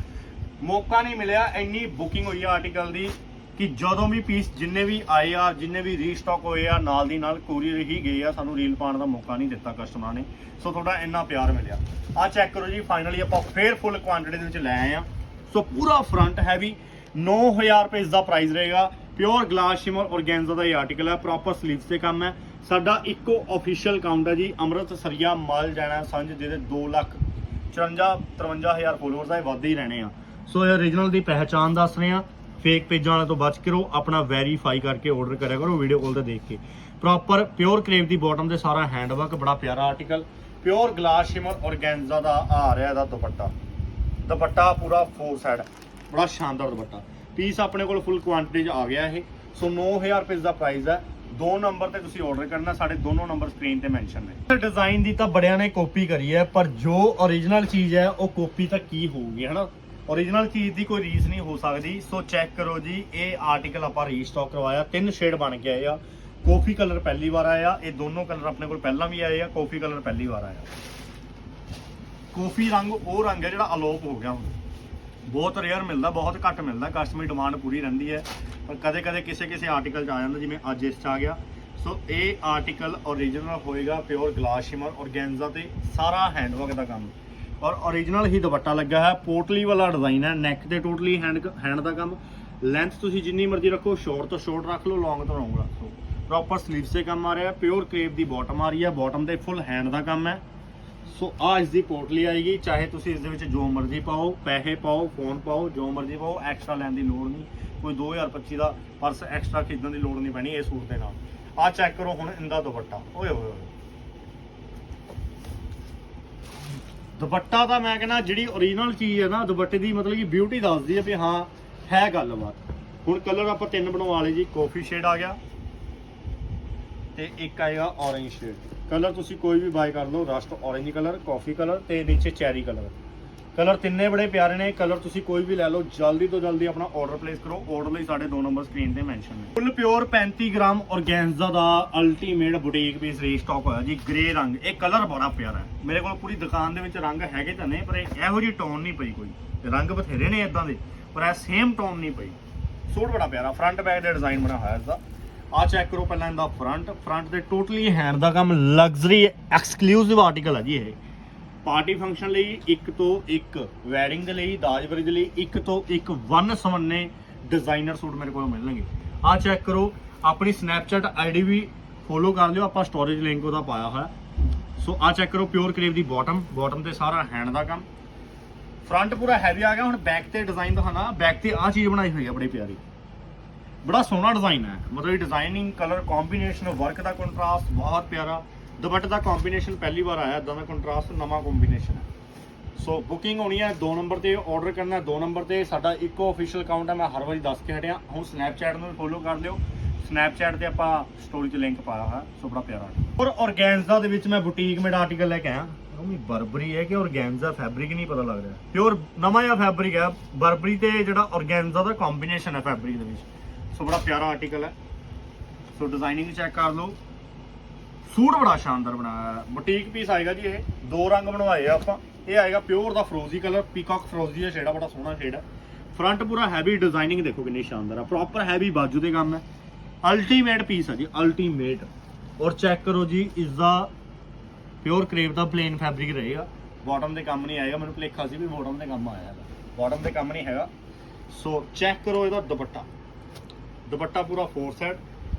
ਮੌਕਾ ਨਹੀਂ ਮਿਲਿਆ, ਇੰਨੀ ਬੁਕਿੰਗ ਹੋਈ ਹੈ ਆਰਟੀਕਲ ਦੀ ਕਿ ਜਦੋਂ ਵੀ ਪੀਸ ਜਿੰਨੇ ਵੀ ਆਏ ਆ, ਜਿੰਨੇ ਵੀ ਰੀਸਟਾਕ ਹੋਏ ਆ, ਨਾਲ ਦੀ ਨਾਲ ਕੋਰੀਅਰ ਹੀ ਗਏ ਆ। ਸਾਨੂੰ ਰੀਲ ਪਾਉਣ ਦਾ ਮੌਕਾ ਨਹੀਂ ਦਿੱਤਾ ਕਸਟਮਰਾਂ ਨੇ। ਸੋ ਤੁਹਾਡਾ ਇੰਨਾ ਪਿਆਰ ਮਿਲਿਆ। ਆ ਚੈੱਕ ਕਰੋ ਜੀ ਫਾਈਨਲੀ ਆਪਾਂ ਫੇਰ ਫੁੱਲ ਕੁਆਂਟੀਟੀ ਦੇ ਵਿੱਚ ਲੈ ਆਏ ਆ। ਸੋ ਪੂਰਾ ਫਰੰਟ ਹੈਵੀ 9000 ਰੁਪਏ ਇਸ ਦਾ ਪ੍ਰਾਈਸ ਰਹੇਗਾ। ਪਿਓਰ ਗਲਾਸ ਸ਼ਿਮਰ ਔਰਗੈਂਜ਼ਾ ਦਾ ਇਹ ਆਰਟੀਕਲ ਹੈ ਪ੍ਰੋਪਰ ਸਲੀਵਸ ਤੇ ਕੰਮ ਹੈ। ਸਾਡਾ ਇੱਕੋ ਅਫੀਸ਼ੀਅਲ ਅਕਾਊਂਟ ਹੈ ਜੀ, ਅੰਮ੍ਰਿਤ ਸਰੀਆ ਮਾਲ ਜਾਣਾ ਸੰਜ ਜਿਹਦੇ 2 ਲੱਖ 54 53000 ਫੋਲੋਅਰਸ ਆ, ਇਹ ਵੱਧ ਹੀ ਰਹਿਣੇ ਆ। ਸੋ ਇਹ origignal ਦੀ ਪਹਿਚਾਨ ਦੱਸ ਰਹੇ ਆ ਫੇਕ ਪੇਜਾਂ ਵਾਲੇ ਤੋਂ ਬਚ ਕੇ ਰਹੋ, ਆਪਣਾ ਵੈਰੀਫਾਈ ਕਰਕੇ ਆਰਡਰ ਕਰਿਆ ਕਰੋ ਵੀਡੀਓ ਕਾਲ ਤੇ ਦੇਖ ਕੇ। ਪ੍ਰੋਪਰ ਪਿਓਰ ਕਰੇਵ ਦੀ ਬਾਟਮ ਤੇ ਸਾਰਾ ਹੈਂਡ ਵਰਕ ਬੜਾ ਪਿਆਰਾ article pure glass shimmer organza ਦਾ ਆ ਰਿਹਾ ਇਹਦਾ ਦੁਪੱਟਾ। ਦੁਪੱਟਾ ਪੂਰਾ ਫੋਰ ਸਾਈਡ ਬੜਾ ਸ਼ਾਨਦਾਰ ਦੁਪੱਟਾ। ਪੀਸ ਆਪਣੇ ਕੋਲ ਫੁੱਲ ਕੁਆਂਟੀਟੀ 'ਚ ਆ ਗਿਆ ਇਹ। ਸੋ 9000 ਰੁਪਏ ਦਾ ਪ੍ਰਾਈਸ ਹੈ। ਦੋ ਨੰਬਰ ਤੇ ਤੁਸੀਂ ਆਰਡਰ ਕਰਨਾ, ਸਾਡੇ ਦੋਨੋਂ ਨੰਬਰ ਸਕਰੀਨ ਤੇ ਮੈਂਸ਼ਨ ਨੇ। ਡਿਜ਼ਾਈਨ ਦੀ ਤਾਂ ਬੜਿਆਂ ਨੇ ਕਾਪੀ ਕਰੀ ਹੈ, ਪਰ ਜੋ origignal ਚੀਜ਼ ਹੈ, ਉਹ ਕਾਪੀ ਤਾਂ ਕੀ ਹੋਊਗੀ, ਹਨਾ? Origignal ਚੀਜ਼ ਦੀ ਕੋਈ ਰੀਸ ਨਹੀਂ ਹੋ ਸਕਦੀ। ਸੋ ਚੈੱਕ ਕਰੋ ਜੀ, ਇਹ ਆਰਟੀਕਲ ਆਪਾਂ ਰੀਸਟਾਕ ਕਰਵਾਇਆ। ਤਿੰਨ ਸ਼ੇਡ ਬਣ ਕੇ ਆਏ ਆ। ਕਾਫੀ ਕਲਰ ਪਹਿਲੀ ਵਾਰ ਆਇਆ। ਇਹ ਦੋਨੋਂ ਕਲਰ ਆਪਣੇ ਕੋਲ ਪਹਿਲਾਂ ਵੀ ਆਏ ਆ। ਕਾਫੀ ਕਲਰ ਪਹਿਲੀ ਵਾਰ ਆਇਆ। ਕਾਫੀ ਰੰਗ ਉਹ ਰੰਗ ਹੈ ਜਿਹੜਾ ਅਲੋਪ ਹੋ ਗਿਆ ਹੁਣ। ਬਹੁਤ ਰੇਅਰ ਮਿਲਦਾ, ਬਹੁਤ ਘੱਟ ਮਿਲਦਾ ਕਸਟਮਰ ਡਿਮਾਂਡ ਪੂਰੀ ਰਹਿੰਦੀ ਹੈ। ਪਰ ਕਦੇ ਕਦੇ ਕਿਸੇ ਕਿਸੇ ਆਰਟੀਕਲ 'ਚ ਆ ਜਾਂਦਾ, ਜਿਵੇਂ ਅੱਜ ਇਸ 'ਚ ਆ ਗਿਆ। ਸੋ ਇਹ ਆਰਟੀਕਲ origignal ਹੋਏਗਾ ਪਿਓਰ ਗਲਾਸ ਸ਼ਿਮਰ ਔਰਗੈਂਜ਼ਾ ਤੇ ਸਾਰਾ ਹੈਂਡਵਰਕ ਦਾ ਕੰਮ। ਔਰ origignal ਹੀ ਦੁਪੱਟਾ ਲੱਗਾ ਹੈ ਪੋਟਲੀ ਵਾਲਾ ਡਿਜ਼ਾਈਨ ਹੈ ਨੈਕ ਤੇ ਟੋਟਲੀ ਹੈਂਡ ਹੈਂਡ ਦਾ ਕੰਮ। ਲੈਂਥ ਤੁਸੀਂ ਜਿੰਨੀ ਮਰਜ਼ੀ ਰੱਖੋ ਸ਼ੋਰਟ ਤੋਂ ਸ਼ੋਰਟ ਰੱਖ ਲਓ ਲੌਂਗ ਤੋਂ ਲੌਂਗ ਰੱਖ ਲਓ। ਪ੍ਰੋਪਰ ਸਲੀਵਸ ਤੇ ਕੰਮ ਆ ਰਿਹਾ ਪਿਓਰ ਕ੍ਰੇਪ ਦੀ ਬਾਟਮ ਆ ਰਹੀ ਹੈ ਬਾਟਮ ਤੇ ਫੁੱਲ ਹੈਂਡ ਦਾ ਕੰਮ ਹੈ। ਸੋ ਆ ਇਸ ਦੀ ਪੋਰਟਲੀ ਆਏਗੀ, ਚਾਹੇ ਤੁਸੀਂ ਇਸ ਦੇ ਵਿੱਚ ਜੋ ਮਰਜ਼ੀ ਪਾਓ, ਪੈਸੇ ਪਾਓ, ਫੋਨ ਪਾਓ, ਜੋ ਮਰਜ਼ੀ ਪਾਓ ਐਕਸਟਰਾ ਲੈਣ ਦੀ ਲੋੜ ਨਹੀਂ। ਕੋਈ 2025 ਦਾ ਪਰਸ ਐਕਸਟਰਾ ਖਰੀਦਣ ਦੀ ਲੋੜ ਨਹੀਂ ਪੈਣੀ ਇਹ ਸੂਟ ਦੇ ਨਾਲ। ਆ ਚੈੱਕ ਕਰੋ ਹੁਣ ਇਹਦਾ ਦੁਪੱਟਾ। ਓਏ ਹੋਏ ਹੋਏ ਦੁਪੱਟਾ ਤਾਂ ਮੈਂ ਕਹਿੰਦਾ ਜਿਹੜੀ origignal ਚੀਜ਼ ਹੈ ਨਾ, ਦੁਪੱਟੇ ਦੀ ਮਤਲਬ ਕਿ ਬਿਊਟੀ ਦੱਸਦੀ ਹੈ ਵੀ ਹਾਂ, ਹੈ ਗੱਲਬਾਤ। ਹੁਣ ਕਲਰ ਆਪਾਂ ਤਿੰਨ ਬਣਵਾ ਲਏ ਜੀ ਕਾਫੀ ਸ਼ੇਡ ਆ ਗਿਆ। ਤੇ ਇੱਕ ਆਏਗਾ orange ਸ਼ੇਡ ਕਲਰ ਤੁਸੀਂ ਕੋਈ ਵੀ ਬਾਈ ਕਰ ਲਓ rust orange colour coffee colour ਤੇ ਨੀਚੇ ਚੈਰੀ ਕਲਰ ਕਲਰ ਤਿੰਨੇ ਬੜੇ ਪਿਆਰੇ ਨੇ। ਕਲਰ ਤੁਸੀਂ ਕੋਈ ਵੀ ਲੈ ਲਓ, ਜਲਦੀ ਤੋਂ ਜਲਦੀ ਆਪਣਾ ਆਰਡਰ ਪਲੇਸ ਕਰੋ। ਆਰਡਰ ਲਈ ਸਾਡੇ ਦੋ ਨੰਬਰ ਸਕਰੀਨ ਤੇ ਮੈਂਸ਼ਨ ਨੇ। ਫੁੱਲ ਪਿਓਰ 35 ਗ੍ਰਾਮ ਔਰਗੈਂਜ਼ਾ ਦਾ ਅਲਟੀਮੇਟ ਬੁਟੀਕ ਪੀਸ ਰੀਸਟਾਕ ਹੋਇਆ ਜੀ ਗ੍ਰੇ ਰੰਗ। ਇਹ ਕਲਰ ਬੜਾ ਪਿਆਰਾ ਹੈ। ਮੇਰੇ ਕੋਲ ਪੂਰੀ ਦੁਕਾਨ ਦੇ ਵਿੱਚ ਰੰਗ ਹੈਗੇ ਤਾਂ ਨਹੀਂ ਪਰ ਇਹੋ ਜਿਹੀ ਟੋਨ ਨਹੀਂ ਪਈ ਕੋਈ। ਰੰਗ ਬਥੇਰੇ ਨੇ ਇਦਾਂ ਦੇ, ਪਰ ਇਹ ਸੇਮ ਟੋਨ ਨਹੀਂ ਪਈ। ਸੂਟ ਬੜਾ ਪਿਆਰਾ। ਫਰੰਟ ਬੈਕ ਦਾ ਡਿਜ਼ਾਈਨ ਬਣਾ ਹੋਇਆ ਇਸਦਾ ਆ ਚੈੱਕ ਕਰੋ ਪਹਿਲਾਂ ਇਹਦਾ ਫਰੰਟ ਫਰੰਟ ਤੇ ਟੋਟਲੀ ਹੈਂਡ ਦਾ ਕੰਮ ਲਗਜ਼ਰੀ ਐਕਸਕਲੂਸਿਵ ਆਰਟੀਕਲ ਹੈ ਜੀ ਇਹ। ਪਾਰਟੀ ਫੰਕਸ਼ਨ ਲਈ ਇੱਕ ਤੋਂ ਇੱਕ ਵੈਡਿੰਗ ਦੇ ਲਈ, ਦਾਜ ਵਰੀ ਦੇ ਲਈ ਇੱਕ ਤੋਂ ਇੱਕ ਵਨ ਸਵੰਨੇ ਡਿਜ਼ਾਈਨਰ ਸੂਟ ਮੇਰੇ ਕੋਲ ਮਿਲਣਗੇ। ਆ ਚੈੱਕ ਕਰੋ, ਆਪਣੀ ਸਨੈਪਚੈਟ ਆਈਡੀ ਵੀ ਫੋਲੋ ਕਰ ਲਿਓ, ਆਪਾਂ ਸਟੋਰੇਜ ਲਿੰਕ ਉਹਦਾ ਪਾਇਆ ਹੋਇਆ। ਸੋ ਆ ਚੈੱਕ ਕਰੋ ਪਿਓਰ ਕਰੇਵ ਦੀ ਬਾਟਮ ਬਾਟਮ ਤੇ ਸਾਰਾ ਹੈਂਡ ਦਾ ਕੰਮ। ਫਰੰਟ ਪੂਰਾ ਹੈਵੀ ਆ ਗਿਆ, ਹੁਣ ਬੈਕ ਤੇ ਡਿਜ਼ਾਈਨ ਦਿਖਾਣਾ ਬੈਕ ਤੇ ਆ ਚੀਜ਼ ਬਣਾਈ ਹੋਈ ਹੈ ਬੜੀ ਪਿਆਰੀ। ਬੜਾ ਸੋਹਣਾ ਡਿਜ਼ਾਈਨ ਹੈ। ਮਤਲਬ ਇਹ ਡਿਜ਼ਾਈਨਿੰਗ ਕਲਰ ਕੰਬੀਨੇਸ਼ਨ ਵਰਕ ਦਾ ਕੰਟਰਾਸਟ ਬਹੁਤ ਪਿਆਰਾ। ਦੁਪੱਟੇ ਦਾ ਕੰਬੀਨੇਸ਼ਨ ਪਹਿਲੀ ਵਾਰ ਆਇਆ ਇਦਾਂ ਦਾ ਕੰਟਰਾਸਟ ਨਵਾਂ ਕੰਬੀਨੇਸ਼ਨ ਹੈ। ਸੋ ਬੁਕਿੰਗ ਹੋਣੀ ਹੈ 2 ਨੰਬਰ ਤੇ ਆਰਡਰ ਕਰਨਾ ਹੈ 2 ਨੰਬਰ ਤੇ। ਸਾਡਾ ਇੱਕੋ ਅਫੀਸ਼ੀਅਲ ਅਕਾਊਂਟ ਹੈ, ਮੈਂ ਹਰ ਵਾਰੀ ਦੱਸ ਕੇ ਹਟਿਆ। ਹੁਣ ਸਨੈਪਚੈਟ ਨੂੰ ਫੋਲੋ ਕਰ ਲਿਓ। ਸਨੈਪਚੈਟ ਤੇ ਆਪਾਂ ਸਟੋਰੀ 'ਚ ਲਿੰਕ ਪਾਇਆ ਹੋਇਆ ਸੋ ਬੜਾ ਪਿਆਰਾ ਔਰ ਔਰਗੈਂਜ਼ਾ ਦੇ ਵਿੱਚ ਮੈਂ ਬੁਟੀਕ ਮੇਡ ਆਰਟੀਕਲ ਲੈ ਕੇ ਆਇਆ। ਉਹ ਬਰਬਰੀ ਹੈ ਕਿ ਔਰਗੈਂਜ਼ਾ ਫੈਬਰਿਕ ਨਹੀਂ ਪਤਾ ਲੱਗ ਰਿਹਾ। ਪਿਓਰ ਨਵਾਂ ਜਿਹਾ ਫੈਬਰਿਕ ਹੈ। ਬਰਬਰੀ ਤੇ ਜਿਹੜਾ ਔਰਗੈਂਜ਼ਾ ਦਾ ਕੰਬੀਨੇਸ਼ਨ ਹੈ ਫੈਬਰਿਕ ਦੇ ਵਿੱਚ। ਸੋ ਬੜਾ ਪਿਆਰਾ ਆਰਟੀਕਲ ਹੈ। ਸੋ ਡਿਜ਼ਾਈਨਿੰਗ ਚੈੱਕ ਕਰ ਲਓ। ਸੂਟ ਬੜਾ ਸ਼ਾਨਦਾਰ ਬਣਾਇਆ ਬੁਟੀਕ ਪੀਸ ਆਏਗਾ ਜੀ ਇਹ। ਦੋ ਰੰਗ ਬਣਵਾਏ ਆ ਆਪਾਂ। ਇਹ ਆਏਗਾ ਪਿਓਰ ਦਾ ਫਰੋਜ਼ੀ ਕਲਰ ਪੀਕਾਕ ਫਰੋਜ਼ੀ ਦਾ ਸ਼ੇਡ ਆ ਬੜਾ ਸੋਹਣਾ ਸ਼ੇਡ ਹੈ। ਫਰੰਟ ਪੂਰਾ ਹੈਵੀ ਡਿਜ਼ਾਈਨਿੰਗ ਦੇਖੋ ਕਿੰਨੀ ਸ਼ਾਨਦਾਰ ਆ ਪ੍ਰੋਪਰ ਹੈਵੀ ਬਾਜੂ ਦੇ ਕੰਮ ਹੈ। ਅਲਟੀਮੇਟ ਪੀਸ ਆ ਜੀ ਅਲਟੀਮੇਟ ਔਰ ਚੈੱਕ ਕਰੋ ਜੀ, ਇਸ ਦਾ ਪਿਓਰ ਕਰੇਵ ਦਾ ਪਲੇਨ ਫੈਬਰਿਕ ਰਹੇਗਾ। ਬਾਟਮ ਦੇ ਕੰਮ ਨਹੀਂ ਆਏਗਾ। ਮੈਨੂੰ ਭੁਲੇਖਾ ਸੀ ਵੀ ਬਾਟਮ ਦੇ ਕੰਮ ਆਇਆ ਹੈਗਾ ਬਾਟਮ ਦੇ ਕੰਮ ਨਹੀਂ ਹੈਗਾ। ਸੋ ਚੈੱਕ ਕਰੋ ਇਹਦਾ ਦੁਪੱਟਾ। ਦੁਪੱਟਾ ਪੂਰਾ ਫੋਰ ਸੈਟ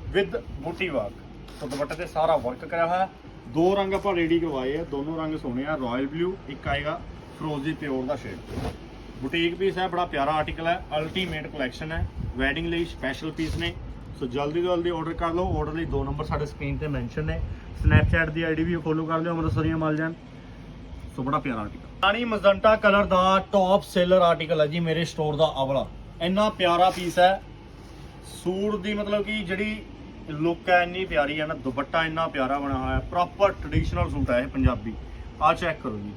ਵਿਦ ਬੂਟੀ ਵਰਕ ਸੋ ਦੁਪੱਟੇ ਤੇ ਸਾਰਾ ਵਰਕ ਕਰਿਆ ਹੋਇਆ। ਦੋ ਰੰਗ ਆਪਾਂ ਰੈਡੀ ਕਰਵਾਏ ਆ। ਦੋਨੋਂ ਰੰਗ ਸੋਹਣੇ ਆ। ਰਾਇਲ ਬਲੂ ਇੱਕ ਆਏਗਾ ਫਰੋਜ਼ੀ ਪਿਓਰ ਦਾ ਸ਼ੇਡ ਬੁਟੀਕ ਪੀਸ ਹੈ, ਬੜਾ ਪਿਆਰਾ ਆਰਟੀਕਲ ਹੈ। ਅਲਟੀਮੇਟ ਕਲੈਕਸ਼ਨ ਹੈ। ਵੈਡਿੰਗ ਲਈ ਸਪੈਸ਼ਲ ਪੀਸ ਨੇ। ਸੋ ਜਲਦੀ ਤੋਂ ਜਲਦੀ ਆਰਡਰ ਕਰ ਲਓ। ਆਰਡਰ ਲਈ ਦੋ ਨੰਬਰ ਸਾਡੇ ਸਕਰੀਨ ਤੇ ਮੈਂਸ਼ਨ ਨੇ। ਸਨੈਪਚੈਟ ਦੀ ਆਈਡੀ ਵੀ ਫੋਲੋ ਕਰ ਲਿਓ, ਅੰਮ੍ਰਿਤਸਰੀਆਂ ਮਲ ਜਾਣ ਸੋ ਬੜਾ ਪਿਆਰਾ ਆਰਟੀਕਲ ਰਾਣੀ ਮਜ਼ੰਟਾ ਕਲਰ ਦਾ ਟੌਪ ਸੇਲਰ ਆਰਟੀਕਲ ਹੈ ਜੀ ਮੇਰੇ ਸਟੋਰ ਦਾ ਅਵਲਾ। ਇੰਨਾ ਪਿਆਰਾ ਪੀਸ ਹੈ। ਸੂਟ ਦੀ ਮਤਲਬ ਕਿ ਜਿਹੜੀ ਲੁੱਕ ਹੈ ਇੰਨੀ ਪਿਆਰੀ ਹੈ ਨਾ, ਦੁਪੱਟਾ ਇੰਨਾ ਪਿਆਰਾ ਬਣਿਆ ਹੋਇਆ ਪ੍ਰੋਪਰ ਟ੍ਰੈਡੀਸ਼ਨਲ ਸੂਟ ਹੈ ਇਹ ਪੰਜਾਬੀ। ਆ ਚੈੱਕ ਕਰੋ ਜੀ।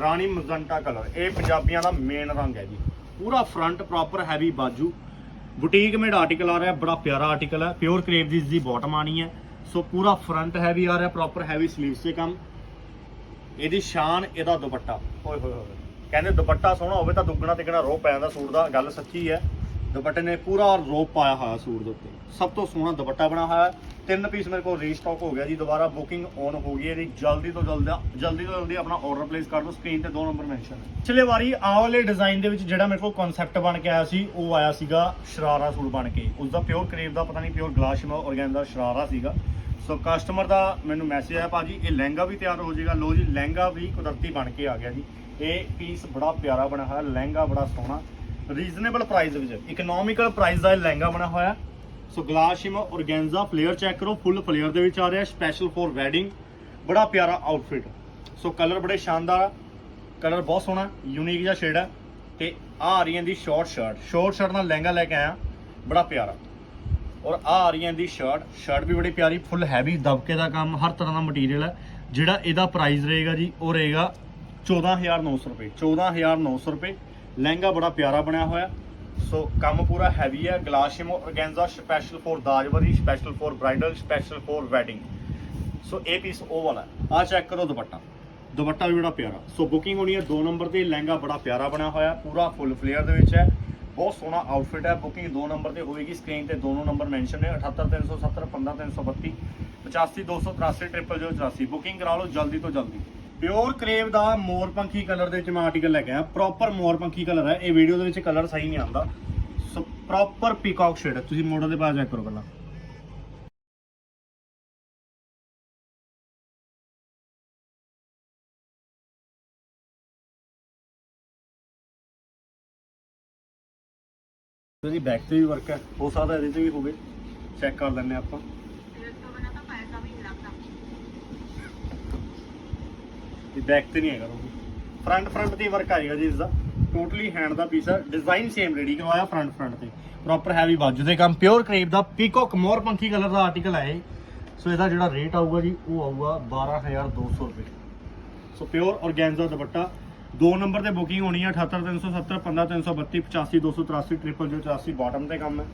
ਰਾਣੀ ਮਜ਼ੰਟਾ ਕਲਰ ਇਹ ਪੰਜਾਬੀਆਂ ਦਾ ਮੇਨ ਰੰਗ ਹੈ ਜੀ। ਪੂਰਾ ਫਰੰਟ ਪ੍ਰੋਪਰ ਹੈਵੀ ਬਾਜੂ। ਬੁਟੀਕ ਮੇਡ ਆਰਟੀਕਲ ਆ ਰਿਹਾ, ਬੜਾ ਪਿਆਰਾ ਆਰਟੀਕਲ ਹੈ। ਪਿਓਰ ਕਰੇਪ ਦੀ ਇਸ ਦੀ ਬਾਟਮ ਆਣੀ ਹੈ। ਸੋ ਪੂਰਾ ਫਰੰਟ ਹੈਵੀ ਆ ਰਿਹਾ ਪ੍ਰੋਪਰ ਹੈਵੀ ਸਲੀਵਸ ਤੇ ਕੰਮ। ਇਹਦੀ ਸ਼ਾਨ, ਇਹਦਾ ਦੁਪੱਟਾ। ਓਏ ਹੋਏ ਹੋਏ। ਕਹਿੰਦੇ ਦੁਪੱਟਾ ਸੋਹਣਾ ਹੋਵੇ ਤਾਂ ਦੁੱਗਣਾ ਤਿੱਗਣਾ ਰੋਹ ਪੈ ਜਾਂਦਾ ਸੂਟ ਦਾ, ਗੱਲ ਸੱਚੀ ਹੈ। ਦੁਪੱਟੇ ਨੇ ਪੂਰਾ ਰੋਪ ਪਾਇਆ ਹੋਇਆ ਸੂਟ ਦੇ ਉੱਤੇ। ਸਭ ਤੋਂ ਸੋਹਣਾ ਦੁਪੱਟਾ ਬਣਾ ਹੋਇਆ। ਤਿੰਨ ਪੀਸ ਮੇਰੇ ਕੋਲ ਰੀਸਟਾਕ ਹੋ ਗਿਆ ਜੀ। ਦੁਬਾਰਾ ਬੁਕਿੰਗ ਔਨ ਹੋ ਗਈ ਹੈ ਜੀ ਜਲਦੀ ਤੋਂ ਜਲਦੀ ਜਲਦੀ ਤੋਂ ਜਲਦੀ ਆਪਣਾ ਆਰਡਰ ਪਲੇਸ ਕਰ ਦਿਓ। ਸਕਰੀਨ ਤੇ ਦੋ ਨੰਬਰ ਮੈਂਸ਼ਨ ਹੈ। ਪਿਛਲੇ ਵਾਰੀ ਆਹ ਵਾਲੇ ਡਿਜ਼ਾਈਨ ਦੇ ਵਿੱਚ ਜਿਹੜਾ ਮੇਰੇ ਕੋਲ ਕਨਸੈਪਟ ਬਣ ਕੇ ਆਇਆ ਸੀ, ਉਹ ਆਇਆ ਸੀਗਾ ਸ਼ਰਾਰਾ ਸੂਟ ਬਣ ਕੇ। ਉਸ ਦਾ ਪਿਓਰ ਕਰੇਵ ਦਾ ਪਤਾ ਨਹੀਂ ਪਿਓਰ ਗਲਾਸ਼ਮਾ ਔਰਗੈਂਜ਼ਾ ਸ਼ਰਾਰਾ ਸੀਗਾ। ਸੋ ਕਸਟਮਰ ਦਾ ਮੈਨੂੰ ਮੈਸੇਜ ਆਇਆ, ਭਾਜੀ, ਇਹ ਲਹਿੰਗਾ ਵੀ ਤਿਆਰ ਹੋ ਜਾਏਗਾ। ਲੋ ਜੀ, ਲਹਿੰਗਾ ਵੀ ਕੁਦਰਤੀ ਬਣ ਕੇ ਆ ਗਿਆ ਜੀ। ਇਹ ਪੀਸ ਬੜਾ ਪਿਆਰਾ ਬਣਿਆ ਹੋਇਆ। ਲਹਿੰਗਾ ਬੜਾ ਸੋਹਣਾ। ਰੀਜ਼ਨੇਬਲ ਪ੍ਰਾਈਸ ਦੇ ਵਿੱਚ। ਇਕਨੋਮਿਕਲ ਪ੍ਰਾਈਸ ਦਾ ਇਹ ਲਹਿੰਗਾ ਬਣਿਆ ਹੋਇਆ। ਸੋ ਗਲਾਸ਼ਿਮ ਔਰਗੈਂਜ਼ਾ ਫਲੇਅਰ ਚੈੱਕ ਕਰੋ ਫੁੱਲ ਫਲੇਅਰ ਦੇ ਵਿੱਚ ਆ ਰਿਹਾ ਸਪੈਸ਼ਲ ਫॉर ਵੈਡਿੰਗ ਬੜਾ ਪਿਆਰਾ ਆਊਟਫਿਟ ਸੋ ਕਲਰ ਬੜੇ ਸ਼ਾਨਦਾਰ ਆ। ਕਲਰ ਬਹੁਤ ਸੋਹਣਾ ਯੂਨੀਕ ਜਿਹਾ ਸ਼ੇਡ ਹੈ ਤੇ ਆ ਆ ਰਹੀ ਹੈ ਦੀ ਸ਼ਾਰਟ ਸ਼ਰਟ ਸ਼ਾਰਟ ਸ਼ਰਟ ਨਾਲ ਲਹਿੰਗਾ ਲੈ ਕੇ ਆਇਆ। ਬੜਾ ਪਿਆਰਾ। ਔਰ ਆ ਆ ਰਹੀ ਹੈ ਦੀ ਸ਼ਰਟ ਸ਼ਰਟ ਵੀ ਬੜੀ ਪਿਆਰੀ ਫੁੱਲ ਹੈਵੀ ਦਬਕੇ ਦਾ ਕੰਮ, ਹਰ ਤਰ੍ਹਾਂ ਦਾ ਮਟੀਰੀਅਲ ਹੈ ਜਿਹੜਾ ਇਹਦਾ ਪ੍ਰਾਈਸ ਰਹੇਗਾ ਜੀ, ਉਹ ਰਹੇਗਾ 14900 ਰੁਪਏ। 14900 ਰੁਪਏ। ਲਹਿੰਗਾ ਬੜਾ ਪਿਆਰਾ ਬਣਿਆ ਹੋਇਆ। ਸੋ ਕੰਮ ਪੂਰਾ ਹੈਵੀ ਹੈ। Glass shimmer organza special for ਦਾਜਵਰੀ special for bridal special for wedding so ਇਹ ਪੀਸ ਉਹ ਵਾਲਾ ਆ ਚੈੱਕ ਕਰੋ ਦੁਪੱਟਾ। ਦੁਪੱਟਾ ਵੀ ਬੜਾ ਪਿਆਰਾ। ਸੋ ਬੁਕਿੰਗ ਹੋਣੀ ਹੈ 2 ਨੰਬਰ ਤੇ ਲਹਿੰਗਾ ਬੜਾ ਪਿਆਰਾ ਬਣਿਆ ਹੋਇਆ। ਪੂਰਾ ਫੁੱਲ ਫਲੇਅਰ ਦੇ ਵਿੱਚ ਹੈ। ਬਹੁਤ ਸੋਹਣਾ ਆਊਟਫਿਟ ਹੈ। ਬੁਕਿੰਗ 2 ਨੰਬਰ ਤੇ ਹੋਏਗੀ ਸਕਰੀਨ ਤੇ ਦੋਨੋਂ ਨੰਬਰ ਮੈਂਸ਼ਨ ਨੇ। 78370 15332 85283 084 ਬੁਕਿੰਗ ਕਰਾ ਲਓ ਜਲਦੀ ਤੋਂ ਜਲਦੀ। ਪਿਓਰ ਕਰੇਵ ਦਾ ਮੋਰਪੰਖੀ ਕਲਰ ਦੇ ਵਿੱਚ ਮੈਂ ਆਰਟੀਕਲ ਲੈ ਕੇ ਆਇਆ। ਪ੍ਰੋਪਰ ਮੋਰਪੰਖੀ ਕਲਰ ਹੈ। ਇਹ ਵੀਡੀਓ ਦੇ ਵਿੱਚ ਕਲਰ ਸਹੀ ਨਹੀਂ ਆਉਂਦਾ। ਸੋ ਪ੍ਰੋਪਰ ਪੀਕਾਕ ਸ਼ੇਡ ਤੁਸੀਂ ਮੋਡਲ ਦੇ ਬਾਅਦ ਚੈੱਕ ਕਰੋ ਪਹਿਲਾਂ। ਇਹਦੀ ਬੈਕ ਤੇ ਵੀ ਵਰਕ ਹੈ। ਹੋ ਸਕਦਾ ਇਹਦੇ ਤੇ ਵੀ ਹੋਵੇ। ਚੈੱਕ ਕਰ ਲੈਂਦੇ ਹਾਂ ਆਪਾਂ। ਇਹ ਬੈਕ ਤੇ ਨਹੀਂ ਹੈਗਾ ਫਰੰਟ ਫਰੰਟ ਤੇ ਵਰਕ ਆਏਗਾ ਜੀ ਇਸ ਦਾ ਟੋਟਲੀ ਹੈਂਡ ਦਾ ਪੀਸ ਹੈ ਡਿਜ਼ਾਈਨ ਸੇਮ ਰੈਡੀ ਕਰਵਾਇਆ ਫਰੰਟ ਫਰੰਟ ਤੇ। ਪ੍ਰੋਪਰ ਹੈਵੀ ਬਾਜੂ ਦੇ ਕੰਮ। ਪਿਓਰ ਕਰੇਪ ਦਾ ਪੀਕੋਕ ਮੋਰ ਪੰਖੀ ਕਲਰ ਦਾ ਆਰਟੀਕਲ ਹੈ ਇਹ ਸੋ ਇਹਦਾ ਜਿਹੜਾ ਰੇਟ ਆਊਗਾ ਜੀ, ਉਹ ਆਊਗਾ 12200 ਰੁਪਏ। ਸੋ ਪਿਓਰ ਔਰਗੈਂਜ਼ਾ ਦੁਪੱਟਾ। ਦੋ ਨੰਬਰ ਤੇ ਬੁਕਿੰਗ ਹੋਣੀ ਹੈ 78370 15332 85283 0084 ਬਾਟਮ ਤੇ ਕੰਮ ਹੈ।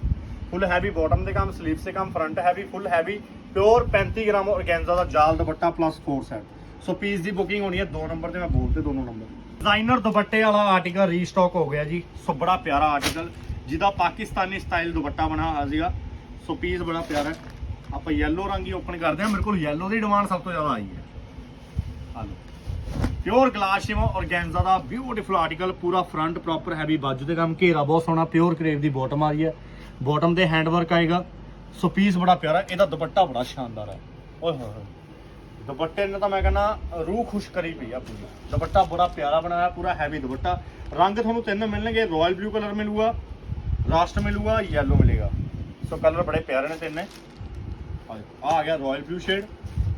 ਫੁੱਲ ਹੈਵੀ ਬਾਟਮ ਤੇ ਕੰਮ ਸਲੀਵਸ ਤੇ ਕੰਮ front heavy full heavy pure 35 gram organza ਦਾ ਜਾਲ ਦੁਪੱਟਾ ਪਲੱਸ 4 ਸੈਟ ਸੋ ਪੀਸ ਦੀ ਬੁਕਿੰਗ ਹੋਣੀ ਹੈ ਦੋ ਨੰਬਰ ਤੇ, ਮੈਂ ਬੋਲਤੇ ਦੋਨੋਂ ਨੰਬਰ ਡਿਜ਼ਾਈਨਰ ਦੁਪੱਟੇ ਵਾਲਾ ਆਰਟੀਕਲ ਰੀਸਟਾਕ ਹੋ ਗਿਆ ਜੀ। ਸੋ ਬੜਾ ਪਿਆਰਾ ਆਰਟੀਕਲ ਜਿਹਦਾ ਪਾਕਿਸਤਾਨੀ ਸਟਾਈਲ ਦੁਪੱਟਾ ਬਣਾ ਹੋਇਆ ਸੀਗਾ। ਸੋ ਪੀਸ ਬੜਾ ਪਿਆਰਾ ਆਪਾਂ ਯੈਲੋ ਰੰਗ ਹੀ ਓਪਨ ਕਰਦੇ ਹਾਂ, ਮੇਰੇ ਕੋਲ ਯੈਲੋ ਦੀ ਡਿਮਾਂਡ ਸਭ ਤੋਂ ਜ਼ਿਆਦਾ ਆਈ ਹੈ। ਆ ਲਓ ਪਿਓਰ ਗਲਾਸ ਸ਼ਿਮਾ ਔਰਗੈਂਜ਼ਾ ਦਾ ਬਿਊਟੀਫੁਲ ਆਰਟੀਕਲ ਪੂਰਾ ਫਰੰਟ ਪ੍ਰੋਪਰ ਹੈਵੀ ਬਾਜੂ ਦੇ ਕੰਮ, ਘੇਰਾ ਬਹੁਤ ਸੋਹਣਾ ਪਿਓਰ ਕਰੇਵ ਦੀ ਬਾਟਮ ਆ ਰਹੀ ਹੈ। ਬਾਟਮ ਤੇ ਹੈਂਡ ਵਰਕ ਆਏਗਾ। ਸੋ ਪੀਸ ਬੜਾ ਪਿਆਰਾ, ਇਹਦਾ ਦੁਪੱਟਾ ਬੜਾ ਸ਼ਾਨਦਾਰ ਹੈ। ਓਏ ਹੋਏ ਹੋਏ। ਦੁਪੱਟੇ ਨੇ ਤਾਂ ਮੈਂ ਕਹਿੰਦਾ, ਰੂਹ ਖੁਸ਼ ਕਰੀ ਪਈ ਆ ਪੂਰੀ। ਦੁਪੱਟਾ ਬੜਾ ਪਿਆਰਾ ਬਣਾਇਆ, ਪੂਰਾ ਹੈਵੀ ਦੁਪੱਟਾ। ਰੰਗ ਤੁਹਾਨੂੰ ਤਿੰਨ ਮਿਲਣਗੇ ਰਾਇਲ ਬਲੂ ਕਲਰ ਮਿਲੂਗਾ ਰਾਸ਼ਟ ਮਿਲੂਗਾ ਯੈਲੋ ਮਿਲੇਗਾ। ਸੋ ਕਲਰ ਬੜੇ ਪਿਆਰੇ ਨੇ ਤਿੰਨੇ। ਆ ਆ ਗਿਆ ਰਾਇਲ ਬਲੂ ਸ਼ੇਡ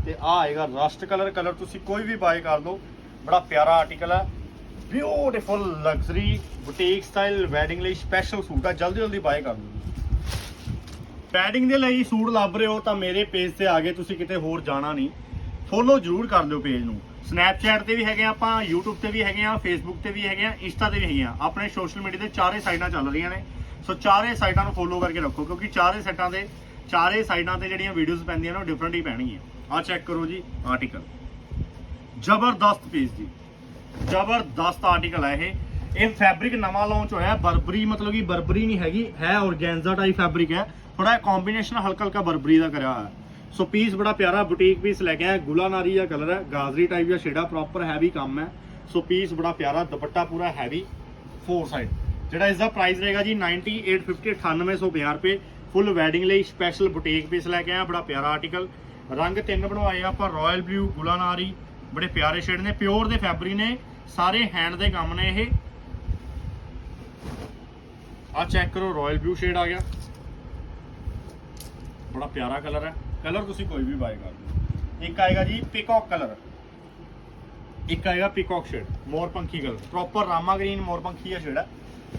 ਤੇ ਆ ਆਏਗਾ ਰਾਸ਼ਟ ਕਲਰ ਕਲਰ ਤੁਸੀਂ ਕੋਈ ਵੀ ਬਾਏ ਕਰ ਲਓ, ਬੜਾ ਪਿਆਰਾ ਆਰਟੀਕਲ ਹੈ beautiful luxury boutique style wedding ਲਈ ਸਪੈਸ਼ਲ ਸੂਟ ਆ। ਜਲਦੀ ਜਲਦੀ ਬਾਏ ਕਰ ਲਓ। ਵੈਡਿੰਗ ਦੇ ਲਈ ਸੂਟ ਲੱਭ ਰਹੇ ਹੋ ਤਾਂ ਮੇਰੇ ਪੇਜ ਤੇ ਆ ਕੇ ਤੁਸੀਂ ਕਿਤੇ ਹੋਰ ਜਾਣਾ ਨਹੀਂ। ਫੋਲੋ ਜ਼ਰੂਰ ਕਰ ਲਿਓ ਪੇਜ ਨੂੰ। ਸਨੈਪਚੈਟ ਤੇ ਵੀ ਹੈਗੇ ਆ ਆਪਾਂ, YouTube ਤੇ ਵੀ ਹੈਗੇ ਆ, Facebook ਤੇ ਵੀ ਹੈਗੇ ਆ ਇੰਸਟਾ ਤੇ ਵੀ ਹੈਗੇ ਆ। ਆਪਣੇ ਸੋਸ਼ਲ ਮੀਡੀਆ ਤੇ ਚਾਰੇ ਸਾਈਡਾਂ ਚੱਲ ਰਹੀਆਂ ਨੇ। ਸੋ ਚਾਰੇ ਸਾਈਡਾਂ ਨੂੰ ਫੋਲੋ ਕਰਕੇ ਰੱਖੋ, ਕਿਉਂਕਿ ਚਾਰੇ ਸਾਈਡਾਂ ਦੇ, ਚਾਰੇ ਸਾਈਡਾਂ ਤੇ ਜਿਹੜੀਆਂ ਵੀਡੀਓਜ਼ ਪੈਂਦੀਆਂ ਨੇ, ਉਹ ਡਿਫਰੈਂਟ ਹੀ ਪੈਣਗੀਆਂ। ਆ ਚੈੱਕ ਕਰੋ ਜੀ ਆਰਟੀਕਲ ਜ਼ਬਰਦਸਤ ਪੀਸ ਜੀ। ਜ਼ਬਰਦਸਤ ਆਰਟੀਕਲ ਹੈ ਇਹ। ਇਹ ਫੈਬਰਿਕ ਨਵਾਂ ਲਾਂਚ ਹੋਇਆ, ਬਰਬਰੀ ਮਤਲਬ ਕਿ ਬਰਬਰੀ ਨਹੀਂ ਹੈਗੀ, ਹੈ ਔਰਗੈਂਜ਼ਾ ਟਾਈਪ ਫੈਬਰਿਕ ਹੈ। ਥੋੜਾ ਕੰਬੀਨੇਸ਼ਨ ਹਲਕਾ ਹਲਕਾ ਬਰਬਰੀ ਦਾ ਕਰਿਆ ਹੋਇਆ। ਸੋ ਪੀਸ ਬੜਾ ਪਿਆਰਾ ਬੁਟੀਕ ਪੀਸ ਲੈ ਕੇ ਆਇਆ ਗੁਲਾਨਾਰੀ ਦਾ ਕਲਰ ਹੈ ਗਾਜ਼ਰੀ ਟਾਈਪ ਦਾ ਸ਼ੇਡਾ ਪ੍ਰੋਪਰ ਹੈਵੀ ਕੰਮ ਹੈ ਸੋ ਪੀਸ ਬੜਾ ਪਿਆਰਾ ਦੁਪੱਟਾ ਪੂਰਾ ਹੈਵੀ ਫੋਰ ਸਾਈਡ ਜਿਹੜਾ ਇਸ ਦਾ ਪ੍ਰਾਈਸ ਰਹੇਗਾ ਜੀ 9850 9850 ਰੁਪਏ ਫੁੱਲ ਵੈਡਿੰਗ ਲਈ ਸਪੈਸ਼ਲ ਬੁਟੀਕ ਪੀਸ ਲੈ ਕੇ ਆਇਆ ਬੜਾ ਪਿਆਰਾ ਆਰਟੀਕਲ ਰੰਗ ਤਿੰਨ ਬਣਵਾਏ ਆ ਆਪਾਂ ਰਾਇਲ ਬਲੂ ਗੁਲਾਨਾਰੀ ਬੜੇ ਪਿਆਰੇ ਸ਼ੇਡ ਨੇ ਪਿਓਰ ਦੇ ਫੈਬਰਿਕ ਨੇ। ਸਾਰੇ ਹੈਂਡ ਦੇ ਕੰਮ ਨੇ ਇਹ। ਆ ਚੈੱਕ ਕਰੋ ਰਾਇਲ ਬਲੂ ਸ਼ੇਡ ਆ ਗਿਆ। ਬੜਾ ਪਿਆਰਾ ਕਲਰ ਹੈ। ਕਲਰ ਤੁਸੀਂ ਕੋਈ ਵੀ ਬਾਏ ਕਰ ਲਓ ਇੱਕ ਆਏਗਾ ਜੀ ਪੀਕੌਕ ਕਲਰ। ਇੱਕ ਆਏਗਾ ਪੀਕੌਕ ਸ਼ੇਡ ਮੋਰਪੰਖੀ ਕਲਰ। ਪ੍ਰੋਪਰ ਰਾਮਾ ਗ੍ਰੀਨ ਮੋਰਪੰਖੀ ਸ਼ੇਡ ਹੈ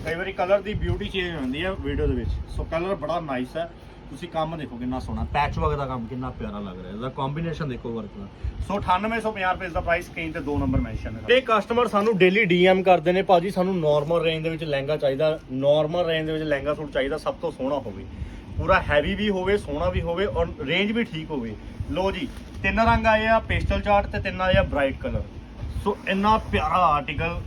ਕਈ ਵਾਰੀ ਕਲਰ ਦੀ ਬਿਊਟੀ ਚੇਂਜ ਹੋ ਹੈ ਵੀਡੀਓ ਦੇ ਵਿੱਚ। ਸੋ ਕਲਰ ਬੜਾ ਨਾਈਸ ਹੈ ਤੁਸੀਂ ਕੰਮ ਦੇਖੋ ਕਿੰਨਾ ਸੋਹਣਾ। ਪੈਚ ਵਰਕ ਦਾ ਕੰਮ ਕਿੰਨਾ ਪਿਆਰਾ ਲੱਗ ਰਿਹਾ। ਇਹਦਾ ਕੰਬੀਨੇਸ਼ਨ ਦੇਖੋ ਵਰਕ ਦਾ। ਸੋ 9850 ਰੁਪਏ ਦਾ ਪ੍ਰਾਈਸ ਸਕਰੀਨ ਤੇ ਦੋ ਨੰਬਰ ਮੈਂਸ਼ਨ ਹੈ। ਇਹ ਕਸਟਮਰ ਸਾਨੂੰ ਡੇਲੀ ਡੀਐਮ ਕਰਦੇ ਨੇ, ਭਾਜੀ ਸਾਨੂੰ ਨਾਰਮਲ ਰੇਂਜ ਦੇ ਵਿੱਚ ਲਹਿੰਗਾ ਚਾਹੀਦਾ। ਨਾਰਮਲ ਰੇਂਜ ਦੇ ਵਿੱਚ ਲਹਿੰਗਾ ਸੂਟ ਚਾਹੀਦਾ, ਸਭ ਤੋਂ ਸੋਹਣਾ ਹੋਵੇ। ਪੂਰਾ ਹੈਵੀ ਵੀ ਹੋਵੇ, ਸੋਹਣਾ ਵੀ ਹੋਵੇ ਔਰ ਰੇਂਜ ਵੀ ਠੀਕ ਹੋਵੇ। ਲੋ ਜੀ, ਤਿੰਨ ਰੰਗ ਆਏ ਆ ਪੇਸਟਲ ਚਾਰਟ ਤੇ ਤਿੰਨ ਆਏ ਆ ਬ੍ਰਾਈਟ ਕਲਰ ਸੋ ਇੰਨਾ ਪਿਆਰਾ ਆਰਟੀਕਲ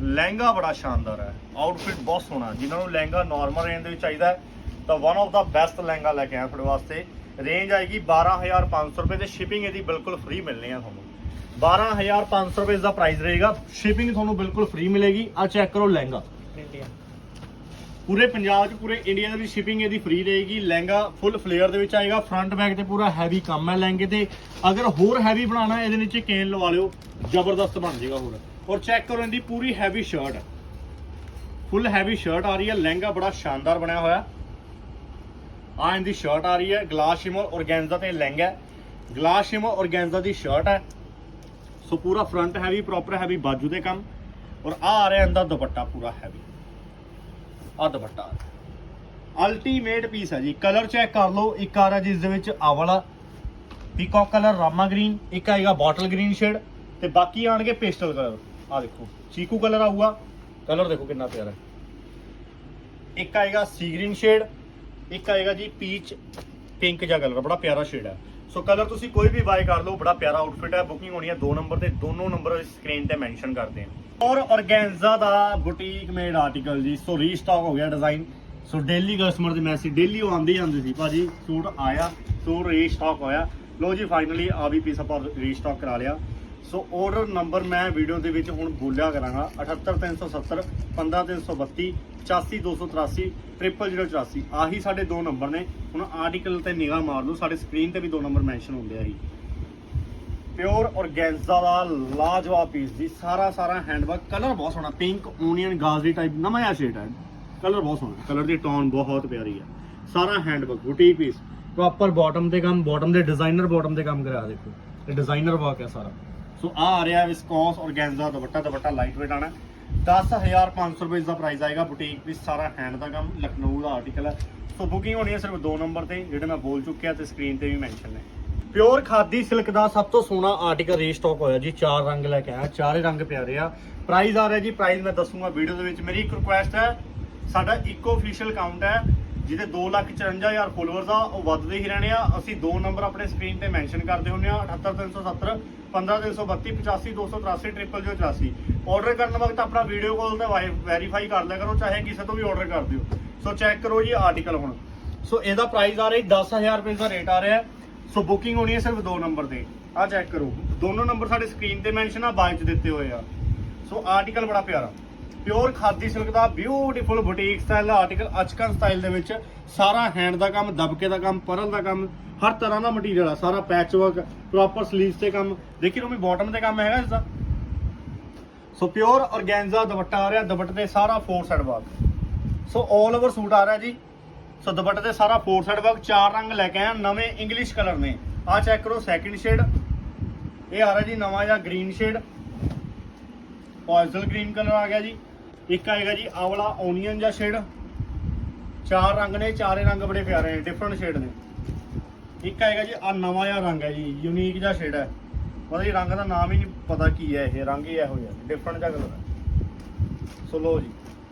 ਲਹਿੰਗਾ ਬੜਾ ਸ਼ਾਨਦਾਰ ਹੈ। ਆਊਟਫਿਟ ਬਹੁਤ ਸੋਹਣਾ। ਜਿਨ੍ਹਾਂ ਨੂੰ ਲਹਿੰਗਾ ਨਾਰਮਲ ਰੇਂਜ ਦੇ ਵਿੱਚ ਚਾਹੀਦਾ ਤਾਂ ਵਨ ਆਫ ਦਾ ਬੈਸਟ ਲਹਿੰਗਾ ਲੈ ਕੇ ਆਇਆ ਤੁਹਾਡੇ ਵਾਸਤੇ। ਰੇਂਜ ਆਏਗੀ 12500 ਰੁਪਏ ਤੇ ਸ਼ਿਪਿੰਗ ਇਹਦੀ ਬਿਲਕੁਲ ਫ੍ਰੀ ਮਿਲਣੀ ਆ ਤੁਹਾਨੂੰ। 12500 ਰੁਪਏ ਦਾ ਪ੍ਰਾਈਸ ਰਹੇਗਾ। ਸ਼ਿਪਿੰਗ ਤੁਹਾਨੂੰ ਬਿਲਕੁਲ ਫ੍ਰੀ ਮਿਲੇਗੀ। ਆ ਚੈੱਕ ਕਰੋ ਲਹਿੰਗਾ। ਪੂਰੇ ਪੰਜਾਬ 'ਚ, ਪੂਰੇ ਇੰਡੀਆ ਦੇ ਵਿੱਚ ਸ਼ਿਪਿੰਗ ਇਹਦੀ ਫ੍ਰੀ ਰਹੇਗੀ। ਲਹਿੰਗਾ ਫੁੱਲ ਫਲੇਅਰ ਦੇ ਵਿੱਚ ਆਏਗਾ। ਫਰੰਟ ਬੈਕ ਤੇ ਪੂਰਾ ਹੈਵੀ ਕੰਮ ਹੈ ਲਹਿੰਗੇ ਤੇ। ਅਗਰ ਹੋਰ ਹੈਵੀ ਬਣਾਉਣਾ ਇਹਦੇ ਨੀਚੇ ਕੇਨ ਲਵਾ ਲਿਓ। ਜ਼ਬਰਦਸਤ ਬਣ ਜਾਏਗਾ ਹੋਰ। ਔਰ ਚੈੱਕ ਕਰੋ ਇਹਦੀ ਪੂਰੀ heavy shirt full heavy shirt ਆ ਰਹੀ ਹੈ। ਲਹਿੰਗਾ ਬੜਾ ਸ਼ਾਨਦਾਰ ਬਣਿਆ ਹੋਇਆ। ਆ ਇਹਦੀ ਸ਼ਰਟ ਆ ਰਹੀ ਹੈ। ਗਲਾਸ ਸ਼ਿਮਰ ਔਰਗੈਂਜ਼ਾ ਤੇ ਲਹਿੰਗਾ ਹੈ। ਗਲਾਸ ਸ਼ਿਮਰ ਔਰਗੈਂਜ਼ਾ ਦੀ ਸ਼ਰਟ ਹੈ। ਸੋ ਪੂਰਾ ਫਰੰਟ ਹੈਵੀ ਪ੍ਰੋਪਰ ਹੈਵੀ ਬਾਜੂ ਦੇ ਕੰਮ। ਔਰ ਆ ਆ ਰਿਹਾ ਅੰਦਰ ਦੁਪੱਟਾ ਪੂਰਾ ਹੈਵੀ ਆ ਦੁਪੱਟਾ ਅਲਟੀਮੇਟ ਪੀਸ ਹੈ ਜੀ। ਕਲਰ ਚੈੱਕ ਕਰ ਲਓ। ਇੱਕ ਆ ਰਿਹਾ ਜਿਸ ਦੇ ਵਿੱਚ ਆਹ ਵਾਲਾ ਪੀਕੌਕ ਕਲਰ ਰਾਮਾ ਗ੍ਰੀਨ ਇੱਕ ਆਏਗਾ ਬੋਟਲ ਗ੍ਰੀਨ ਸ਼ੇਡ ਤੇ ਬਾਕੀ ਆਣਗੇ ਪੇਸਟਲ ਕਲਰ ਆ ਦੇਖੋ, ਚੀਕੂ ਕਲਰ ਆਊਗਾ। ਕਲਰ ਦੇਖੋ ਕਿੰਨਾ ਪਿਆਰਾ ਹੈ। ਇੱਕ ਆਏਗਾ ਸੀ ਗ੍ਰੀਨ ਸ਼ੇਡ ਇੱਕ ਆਏਗਾ ਜੀ ਪੀਚ ਪਿੰਕ ਜਿਹਾ ਕਲਰ ਬੜਾ ਪਿਆਰਾ ਸ਼ੇਡ ਹੈ ਸੋ ਕਲਰ ਤੁਸੀਂ ਕੋਈ ਵੀ ਬਾਈ ਕਰ ਲਓ, ਬੜਾ ਪਿਆਰਾ ਆਊਟਫਿਟ ਹੈ ਬੁਕਿੰਗ ਹੋਣੀ ਹੈ ਦੋ ਨੰਬਰ ਤੇ, ਦੋਨੋਂ ਨੰਬਰ ਸਕਰੀਨ ਤੇ ਮੈਂਸ਼ਨ ਕਰਦੇ ਹਾਂ। ਔਰ ਔਰਗੈਂਜ਼ਾ ਦਾ ਬੁਟੀਕ ਮੇਡ ਆਰਟੀਕਲ ਜੀ ਸੋ ਰੀਸਟਾਕ ਹੋ ਗਿਆ ਡਿਜ਼ਾਈਨ ਸੋ ਡੇਲੀ ਕਸਟਮਰ ਦੇ ਮੈਸੇਜ ਡੇਲੀ ਉਹ ਆਉਂਦੇ ਹੀ ਆਉਂਦੇ ਸੀ, ਭਾਜੀ, ਸੂਟ ਆਇਆ ਸੋ ਰੀਸਟਾਕ ਹੋਇਆ। ਲੋ ਜੀ ਫਾਈਨਲੀ ਆ ਵੀ ਪੀਸ ਆਪਾਂ ਰੀਸਟਾਕ ਕਰਾ ਲਿਆ। ਸੋ ਆਰਡਰ ਨੰਬਰ ਮੈਂ ਵੀਡੀਓ ਦੇ ਵਿੱਚ ਹੁਣ ਬੋਲਿਆ ਕਰਾਂਗਾ। 78370 15332 84283 00084 ਆਹੀ ਸਾਡੇ ਦੋ ਨੰਬਰ ਨੇ। ਹੁਣ ਆਰਟੀਕਲ ਤੇ ਨਿਗਾਹ ਮਾਰ ਲਓ, ਸਾਡੇ ਸਕਰੀਨ ਤੇ ਵੀ ਦੋ ਨੰਬਰ ਮੈਂਸ਼ਨ ਹੁੰਦੇ ਆ ਜੀ। ਪਿਓਰ ਔਰਗੈਂਜ਼ਾ ਦਾ ਲਾਜਵਾਬ ਪੀਸ ਜੀ। ਸਾਰਾ ਸਾਰਾ ਹੈਂਡਵਰਕ ਕਲਰ ਬਹੁਤ ਸੋਹਣਾ। ਪਿੰਕ ਓਨੀਅਨ ਗਾਜ਼ਰੀ ਟਾਈਪ ਨਵਾਂ ਜਿਹਾ ਸ਼ੇਡ ਹੈ ਕਲਰ ਬਹੁਤ ਸੋਹਣਾ। ਕਲਰ ਦੀ ਟੋਨ ਬਹੁਤ ਪਿਆਰੀ ਹੈ ਸਾਰਾ handwork boutique piece proper bottom ਤੇ ਕੰਮ ਬਾਟਮ ਦੇ ਡਿਜ਼ਾਈਨਰ ਬਾਟਮ ਤੇ ਕੰਮ ਕਰਿਆ, ਦੇਖੋ। ਇਹ ਡਿਜ਼ਾਈਨਰ ਵਰਕ ਹੈ ਸਾਰਾ। ਸੋ ਆ ਆ ਰਿਹਾ viscose organza dupatta dupatta light weight ਆਣਾ 10500 ਰੁਪਏ ਦਾ ਪ੍ਰਾਈਸ ਆਏਗਾ ਬੁਟੀਕ ਪੀਸ ਸਾਰਾ ਹੈਂਡ ਦਾ ਕੰਮ, ਲਖਨਊ ਦਾ ਆਰਟੀਕਲ ਹੈ। ਸੋ ਬੁਕਿੰਗ ਹੋਣੀ ਹੈ ਸਿਰਫ ਦੋ ਨੰਬਰ ਤੇ, ਜਿਹੜੇ ਮੈਂ ਬੋਲ ਚੁੱਕਿਆ ਤੇ ਸਕਰੀਨ ਤੇ ਵੀ ਮੈਂਸ਼ਨ ਨੇ। ਪਿਓਰ ਖਾਦੀ ਸਿਲਕ ਦਾ ਸਭ ਤੋਂ ਸੋਹਣਾ ਆਰਟੀਕਲ ਰੀਸਟਾਕ ਹੋਇਆ ਜੀ, ਚਾਰ ਰੰਗ ਲੈ ਕੇ ਆਇਆ, ਚਾਰੇ ਰੰਗ ਪਿਆਰੇ ਆ। ਪ੍ਰਾਈਸ ਆ ਰਿਹਾ ਜੀ ਪ੍ਰਾਈਸ ਮੈਂ ਦੱਸੂਗਾ ਵੀਡੀਓ ਦੇ ਵਿੱਚ। ਮੇਰੀ ਇੱਕ ਰਿਕੁਐਸਟ ਹੈ, ਸਾਡਾ ਇਕੋ ਅਫੀਸ਼ੀਅਲ ਅਕਾਊਂਟ ਹੈ ਜਿਹਦੇ 244000 ਫੋਲੋਅਰਸ ਆ, ਉਹ ਵੱਧਦੇ ਹੀ ਰਹਿਣੇ ਆ। ਅਸੀਂ ਦੋ ਨੰਬਰ ਆਪਣੇ ਸਕਰੀਨ ਤੇ ਮੈਂਸ਼ਨ ਕਰਦੇ ਹੁੰਦੇ ਆ 78370 15332 85283 00084 ਆਰਡਰ ਕਰਨ ਵਕਤ ਆਪਣਾ ਵੀਡੀਓ ਕਾਲ ਤੇ ਵੈਰੀਫਾਈ ਕਰ ਲਿਆ ਕਰੋ, ਚਾਹੇ ਕਿਸੇ ਤੋਂ ਵੀ ਆਰਡਰ ਕਰ ਦਿਓ। ਸੋ ਚੈੱਕ ਕਰੋ ਜੀ ਆਰਟੀਕਲ ਹੁਣ। ਸੋ ਇਹਦਾ ਪ੍ਰਾਈਸ ਆ ਰਿਹਾ 10000 ਰੁਪਏ ਦਾ ਰੇਟ ਆ ਰਿਹਾ। ਸੋ ਬੁਕਿੰਗ ਹੋਣੀ ਹੈ ਸਿਰਫ ਦੋ ਨੰਬਰ ਤੇ। ਆ ਚੈੱਕ ਕਰੋ। ਦੋਨੋਂ ਨੰਬਰ ਸਾਡੇ ਸਕਰੀਨ ਤੇ ਮੈਂਸ਼ਨ ਆ, ਬਾਅਦ ਚ ਦਿੱਤੇ ਹੋਏ ਆ। ਸੋ ਆਰਟੀਕਲ ਬੜਾ ਪਿਆਰਾ। ਪਿਓਰ ਖਾਦੀ ਸਿਲਕ ਦਾ ਬਿਊਟੀਫੁਲ ਬੁਟੀਕ ਸਟਾਈਲ ਦਾ ਆਰਟੀਕਲ ਅਚਕਨ ਸਟਾਈਲ ਦੇ ਵਿੱਚ ਸਾਰਾ ਹੈਂਡ ਦਾ ਕੰਮ, ਦਬਕੇ ਦਾ ਕੰਮ, ਪਰਲ ਦਾ ਕੰਮ, ਹਰ ਤਰ੍ਹਾਂ ਦਾ ਮਟੀਰੀਅਲ ਆ, ਸਾਰਾ ਪੈਚ ਵਰਕ ਪ੍ਰੋਪਰ ਸਲੀਵਸ ਤੇ ਕੰਮ। ਦੇਖੀ ਰੋਮੀ ਬਾਟਮ ਤੇ ਕੰਮ ਹੈਗਾ ਇਸ ਦਾ ਸੋ ਪਿਓਰ ਔਰਗੈਂਜ਼ਾ ਦੁਪੱਟਾ ਆ ਰਿਹਾ, ਦੁਪੱਟੇ ਤੇ ਸਾਰਾ four side work so 올 over suit ਆ ਰਿਹਾ ਜੀ। ਸੋ ਦੁਪੱਟੇ ਤੇ ਸਾਰਾ ਫੋਰ ਸਾਈਡ ਵਰਕ ਚਾਰ ਰੰਗ ਲੈ ਕੇ ਆਇਆ, ਨਵੇਂ ਇੰਗਲਿਸ਼ ਕਲਰ ਨੇ। ਆ ਚੈੱਕ ਕਰੋ ਸੈਕਿੰਡ ਸ਼ੇਡ ਇਹ ਆ ਰਿਹਾ ਜੀ ਨਵਾਂ ਜਿਹਾ ਗ੍ਰੀਨ ਸ਼ੇਡ ਪੋਇਜ਼ਲ ਗ੍ਰੀਨ ਕਲਰ ਆ ਗਿਆ ਜੀ। ਇੱਕ ਆਏਗਾ ਜੀ ਆਵਲਾ ਓਨੀਅਨ ਜਿਹਾ ਸ਼ੇਡ। ਚਾਰ ਰੰਗ ਨੇ, ਚਾਰੇ ਰੰਗ ਬੜੇ ਪਿਆਰੇ ਨੇ ਡਿਫਰੈਂਟ ਸ਼ੇਡ ਨੇ। ਇੱਕ ਆਏਗਾ ਜੀ ਆ ਨਵਾਂ ਜਿਹਾ ਰੰਗ ਹੈ ਜੀ ਯੂਨੀਕ ਜਿਹਾ ਸ਼ੇਡ ਹੈ। ਉਹਦਾ ਜੀ ਰੰਗ ਦਾ ਨਾਮ ਹੀ ਨਹੀਂ ਪਤਾ ਕੀ ਹੈ ਇਹ, ਰੰਗ ਹੀ ਇਹੋ ਜਿਹਾ ਡਿਫਰੈਂਟ ਜਿਹਾ ਕਲਰ ਹੈ। ਸੋ ਲੋ ਜੀ,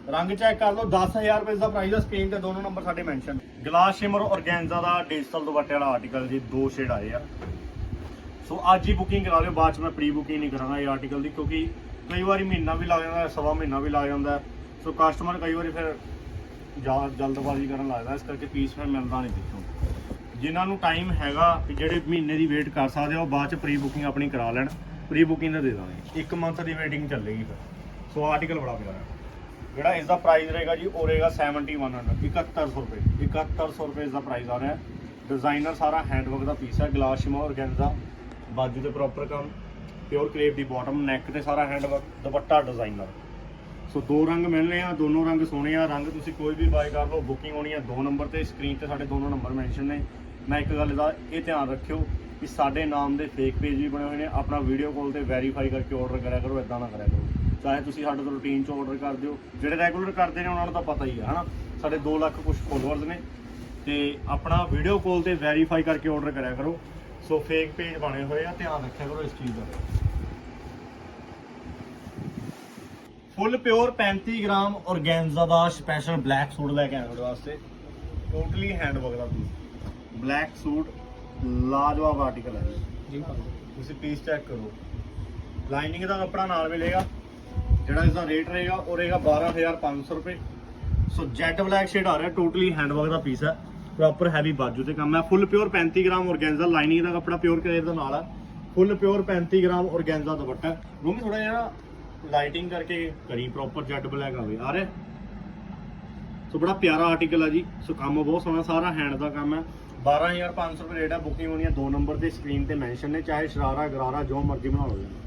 ਰੰਗ ਚੈੱਕ ਕਰ ਲਓ 10000 ਰੁਪਏ ਦਾ ਪ੍ਰਾਈਸ ਹੈ ਸਕਰੀਨ ਤੇ ਦੋਨੋਂ ਨੰਬਰ ਸਾਡੇ ਮੈਂਸ਼ਨ ਗਲਾਸ ਸ਼ਿਮਰ ਔਰਗੈਂਜ਼ਾ ਦਾ ਡਿਜੀਟਲ ਦੁਪੱਟੇ ਵਾਲਾ ਆਰਟੀਕਲ ਜੀ, ਦੋ ਸ਼ੇਡ ਆਏ ਆ। ਸੋ ਅੱਜ ਹੀ ਬੁਕਿੰਗ ਕਰਾ ਲਿਓ, ਬਾਅਦ ਚ ਮੈਂ ਪ੍ਰੀ ਬੁਕਿੰਗ ਨਹੀਂ ਕਰਾਂਗਾ ਇਹ ਆਰਟੀਕਲ ਦੀ, ਕਿਉਂਕਿ ਕਈ ਵਾਰੀ ਮਹੀਨਾ ਵੀ ਲੱਗ ਜਾਂਦਾ, ਸਵਾ ਮਹੀਨਾ ਵੀ ਲੱਗ ਜਾਂਦਾ। ਸੋ ਕਸਟਮਰ ਕਈ ਵਾਰੀ ਫਿਰ ਜਾ, ਜਲਦਬਾਜ਼ੀ ਕਰਨ ਲੱਗਦਾ ਇਸ ਕਰਕੇ ਪੀਸ ਫਿਰ ਮਿਲਦਾ ਨਹੀਂ ਪਿੱਛੋਂ। ਜਿਨ੍ਹਾਂ ਨੂੰ ਟਾਈਮ ਹੈਗਾ ਕਿ ਜਿਹੜੇ ਮਹੀਨੇ ਦੀ ਵੇਟ ਕਰ ਸਕਦੇ ਆ, ਉਹ ਬਾਅਦ ਚ ਪ੍ਰੀ ਬੁਕਿੰਗ ਆਪਣੀ ਕਰਾ ਲੈਣ। ਪ੍ਰੀ ਬੁਕਿੰਗ ਦਾ ਦੇ ਦਾਂਗੇ। ਇੱਕ ਮੰਥ ਦੀ ਵੇਟਿੰਗ ਚੱਲੇਗੀ ਫਿਰ। ਸੋ ਆਰਟੀਕਲ ਬੜਾ ਪਿਆਰਾ ਹੈ। ਜਿਹੜਾ ਇਸ ਦਾ ਪ੍ਰਾਈਸ ਰਹੇਗਾ ਜੀ, ਉਹ ਰਹੇਗਾ 7100 7100 ਰੁਪਏ। 7100 ਰੁਪਏ ਇਸ ਦਾ ਪ੍ਰਾਈਸ ਆ ਰਿਹਾ ਹੈ। ਡਿਜ਼ਾਈਨਰ ਸਾਰਾ ਹੈਂਡਵਰਕ ਦਾ ਪੀਸ ਹੈ ਗਲਾਸ ਸ਼ਿਮਾ ਔਰਗੈਂਜ਼ਾ ਬਾਜੂ ਤੇ ਪ੍ਰੋਪਰ ਕੰਮ। ਪਿਓਰ ਕ੍ਰੇਪ ਦੀ ਬਾਟਮ ਨੈਕ ਤੇ ਸਾਰਾ ਹੈਂਡਵਰਕ ਦੁਪੱਟਾ ਡਿਜ਼ਾਈਨਰ ਸੋ ਦੋ ਰੰਗ ਮਿਲਨੇ ਆ, ਦੋਨੋਂ ਰੰਗ ਸੋਹਣੇ ਆ। ਰੰਗ ਤੁਸੀਂ ਕੋਈ ਵੀ ਬਾਏ ਕਰ ਲਓ ਬੁਕਿੰਗ ਹੋਣੀ ਆ ਦੋ ਨੰਬਰ ਤੇ ਸਕਰੀਨ ਤੇ ਸਾਡੇ ਦੋਨੋਂ ਨੰਬਰ ਮੈਂਸ਼ਨ ਨੇ। ਮੈਂ ਇੱਕ ਗੱਲ ਦਾ ਇਹ ਧਿਆਨ ਰੱਖਿਓ ਕਿ ਸਾਡੇ ਨਾਮ ਦੇ ਫੇਕ ਪੇਜ ਵੀ ਬਣੇ ਹੋਏ ਨੇ। ਆਪਣਾ ਵੀਡੀਓ ਕਾਲ ਤੇ ਵੈਰੀਫਾਈ ਕਰਕੇ ਆਰਡਰ ਕਰਿਆ ਕਰੋ ਇਦਾਂ ਨਾ ਕਰਿਆ ਕਰੋ। ਚਾਹੇ ਤੁਸੀਂ ਸਾਡੇ ਤੋਂ ਰੂਟੀਨ ਚ ਆਰਡਰ ਕਰ ਦਿਓ ਜਿਹੜੇ ਰੈਗੂਲਰ ਕਰਦੇ ਨੇ ਉਹਨਾਂ ਨੂੰ ਤਾਂ ਪਤਾ ਹੀ ਆ, ਹਨਾ? ਸਾਡੇ 2 ਲੱਖ ਕੁਝ ਫੋਲੋਅਰਸ ਨੇ। ਤੇ ਆਪਣਾ ਵੀਡੀਓ ਕਾਲ ਤੇ ਵੈਰੀਫਾਈ ਕਰਕੇ ਆਰਡਰ ਕਰਿਆ ਕਰੋ। ਸੋ ਫੇਕ ਪੇਜ ਬਣੇ ਹੋਏ ਆ, ਧਿਆਨ ਰੱਖਿਆ ਕਰੋ ਇਸ ਚੀਜ਼ ਦਾ। ਫੁੱਲ ਪਿਓਰ 35 ਗ੍ਰਾਮ ਔਰਗੈਂਜ਼ਾ ਦਾ ਸਪੈਸ਼ਲ ਬਲੈਕ ਸੂਟ ਲੈ ਕੇ ਆਇਆ ਤੁਹਾਡੇ ਵਾਸਤੇ। ਟੋਟਲੀ ਹੈਂਡਵਰਕ ਦਾ ਪੀਸ ਬਲੈਕ ਸੂਟ ਲਾਜਵਾਬ ਆਰਟੀਕਲ ਹੈ। ਜੀ ਤੁਸੀਂ ਪੀਸ ਚੈੱਕ ਕਰੋ। ਲਾਈਨਿੰਗ ਦਾ ਕੱਪੜਾ ਨਾਲ ਮਿਲੇਗਾ। ਜਿਹੜਾ ਇਸ ਦਾ ਰੇਟ ਰਹੇਗਾ, ਉਹ ਰਹੇਗਾ 12500 ਰੁਪਏ। ਸੋ ਜੈਟ ਬਲੈਕ ਸ਼ੇਡ ਆ ਰਿਹਾ ਟੋਟਲੀ ਹੈਂਡਵਰਕ ਦਾ ਪੀਸ ਹੈ। ਪ੍ਰੋਪਰ ਹੈਵੀ ਬਾਜੂ ਤੇ ਕੰਮ ਹੈ full pure 35 gram organza lining ਦਾ ਕੱਪੜਾ ਪਿਓਰ ਕਰੇਰ ਦਾ ਨਾਲ ਹੈ full pure 35 gram organza dupatta ਰੂਮੀ ਥੋੜਾ ਜਿਹਾ ਲਾਈਟਿੰਗ ਕਰਕੇ ਕਰੀ ਪ੍ਰੋਪਰ ਜੈਟ ਬਲੈਕ ਆਵੇ। ਆ ਰਿਹਾ ਸੋ ਬੜਾ ਪਿਆਰਾ ਆਰਟੀਕਲ ਆ ਜੀ। ਸੋ ਕੰਮ ਬਹੁਤ ਸੋਹਣਾ, ਸਾਰਾ ਹੈਂਡ ਦਾ ਕੰਮ ਹੈ। 12500 ਰੁਪਏ ਰੇਟ ਹੈ ਬੁਕਿੰਗ ਹੋਣੀ ਹੈ ਦੋ ਨੰਬਰ ਤੇ ਸਕਰੀਨ ਤੇ ਮੈਂਸ਼ਨ ਨੇ, ਚਾਹੇ ਸ਼ਰਾਰਾ, ਗਰਾਰਾ, ਜੋ ਮਰਜ਼ੀ ਬਣਾ ਲਓ ਜੀ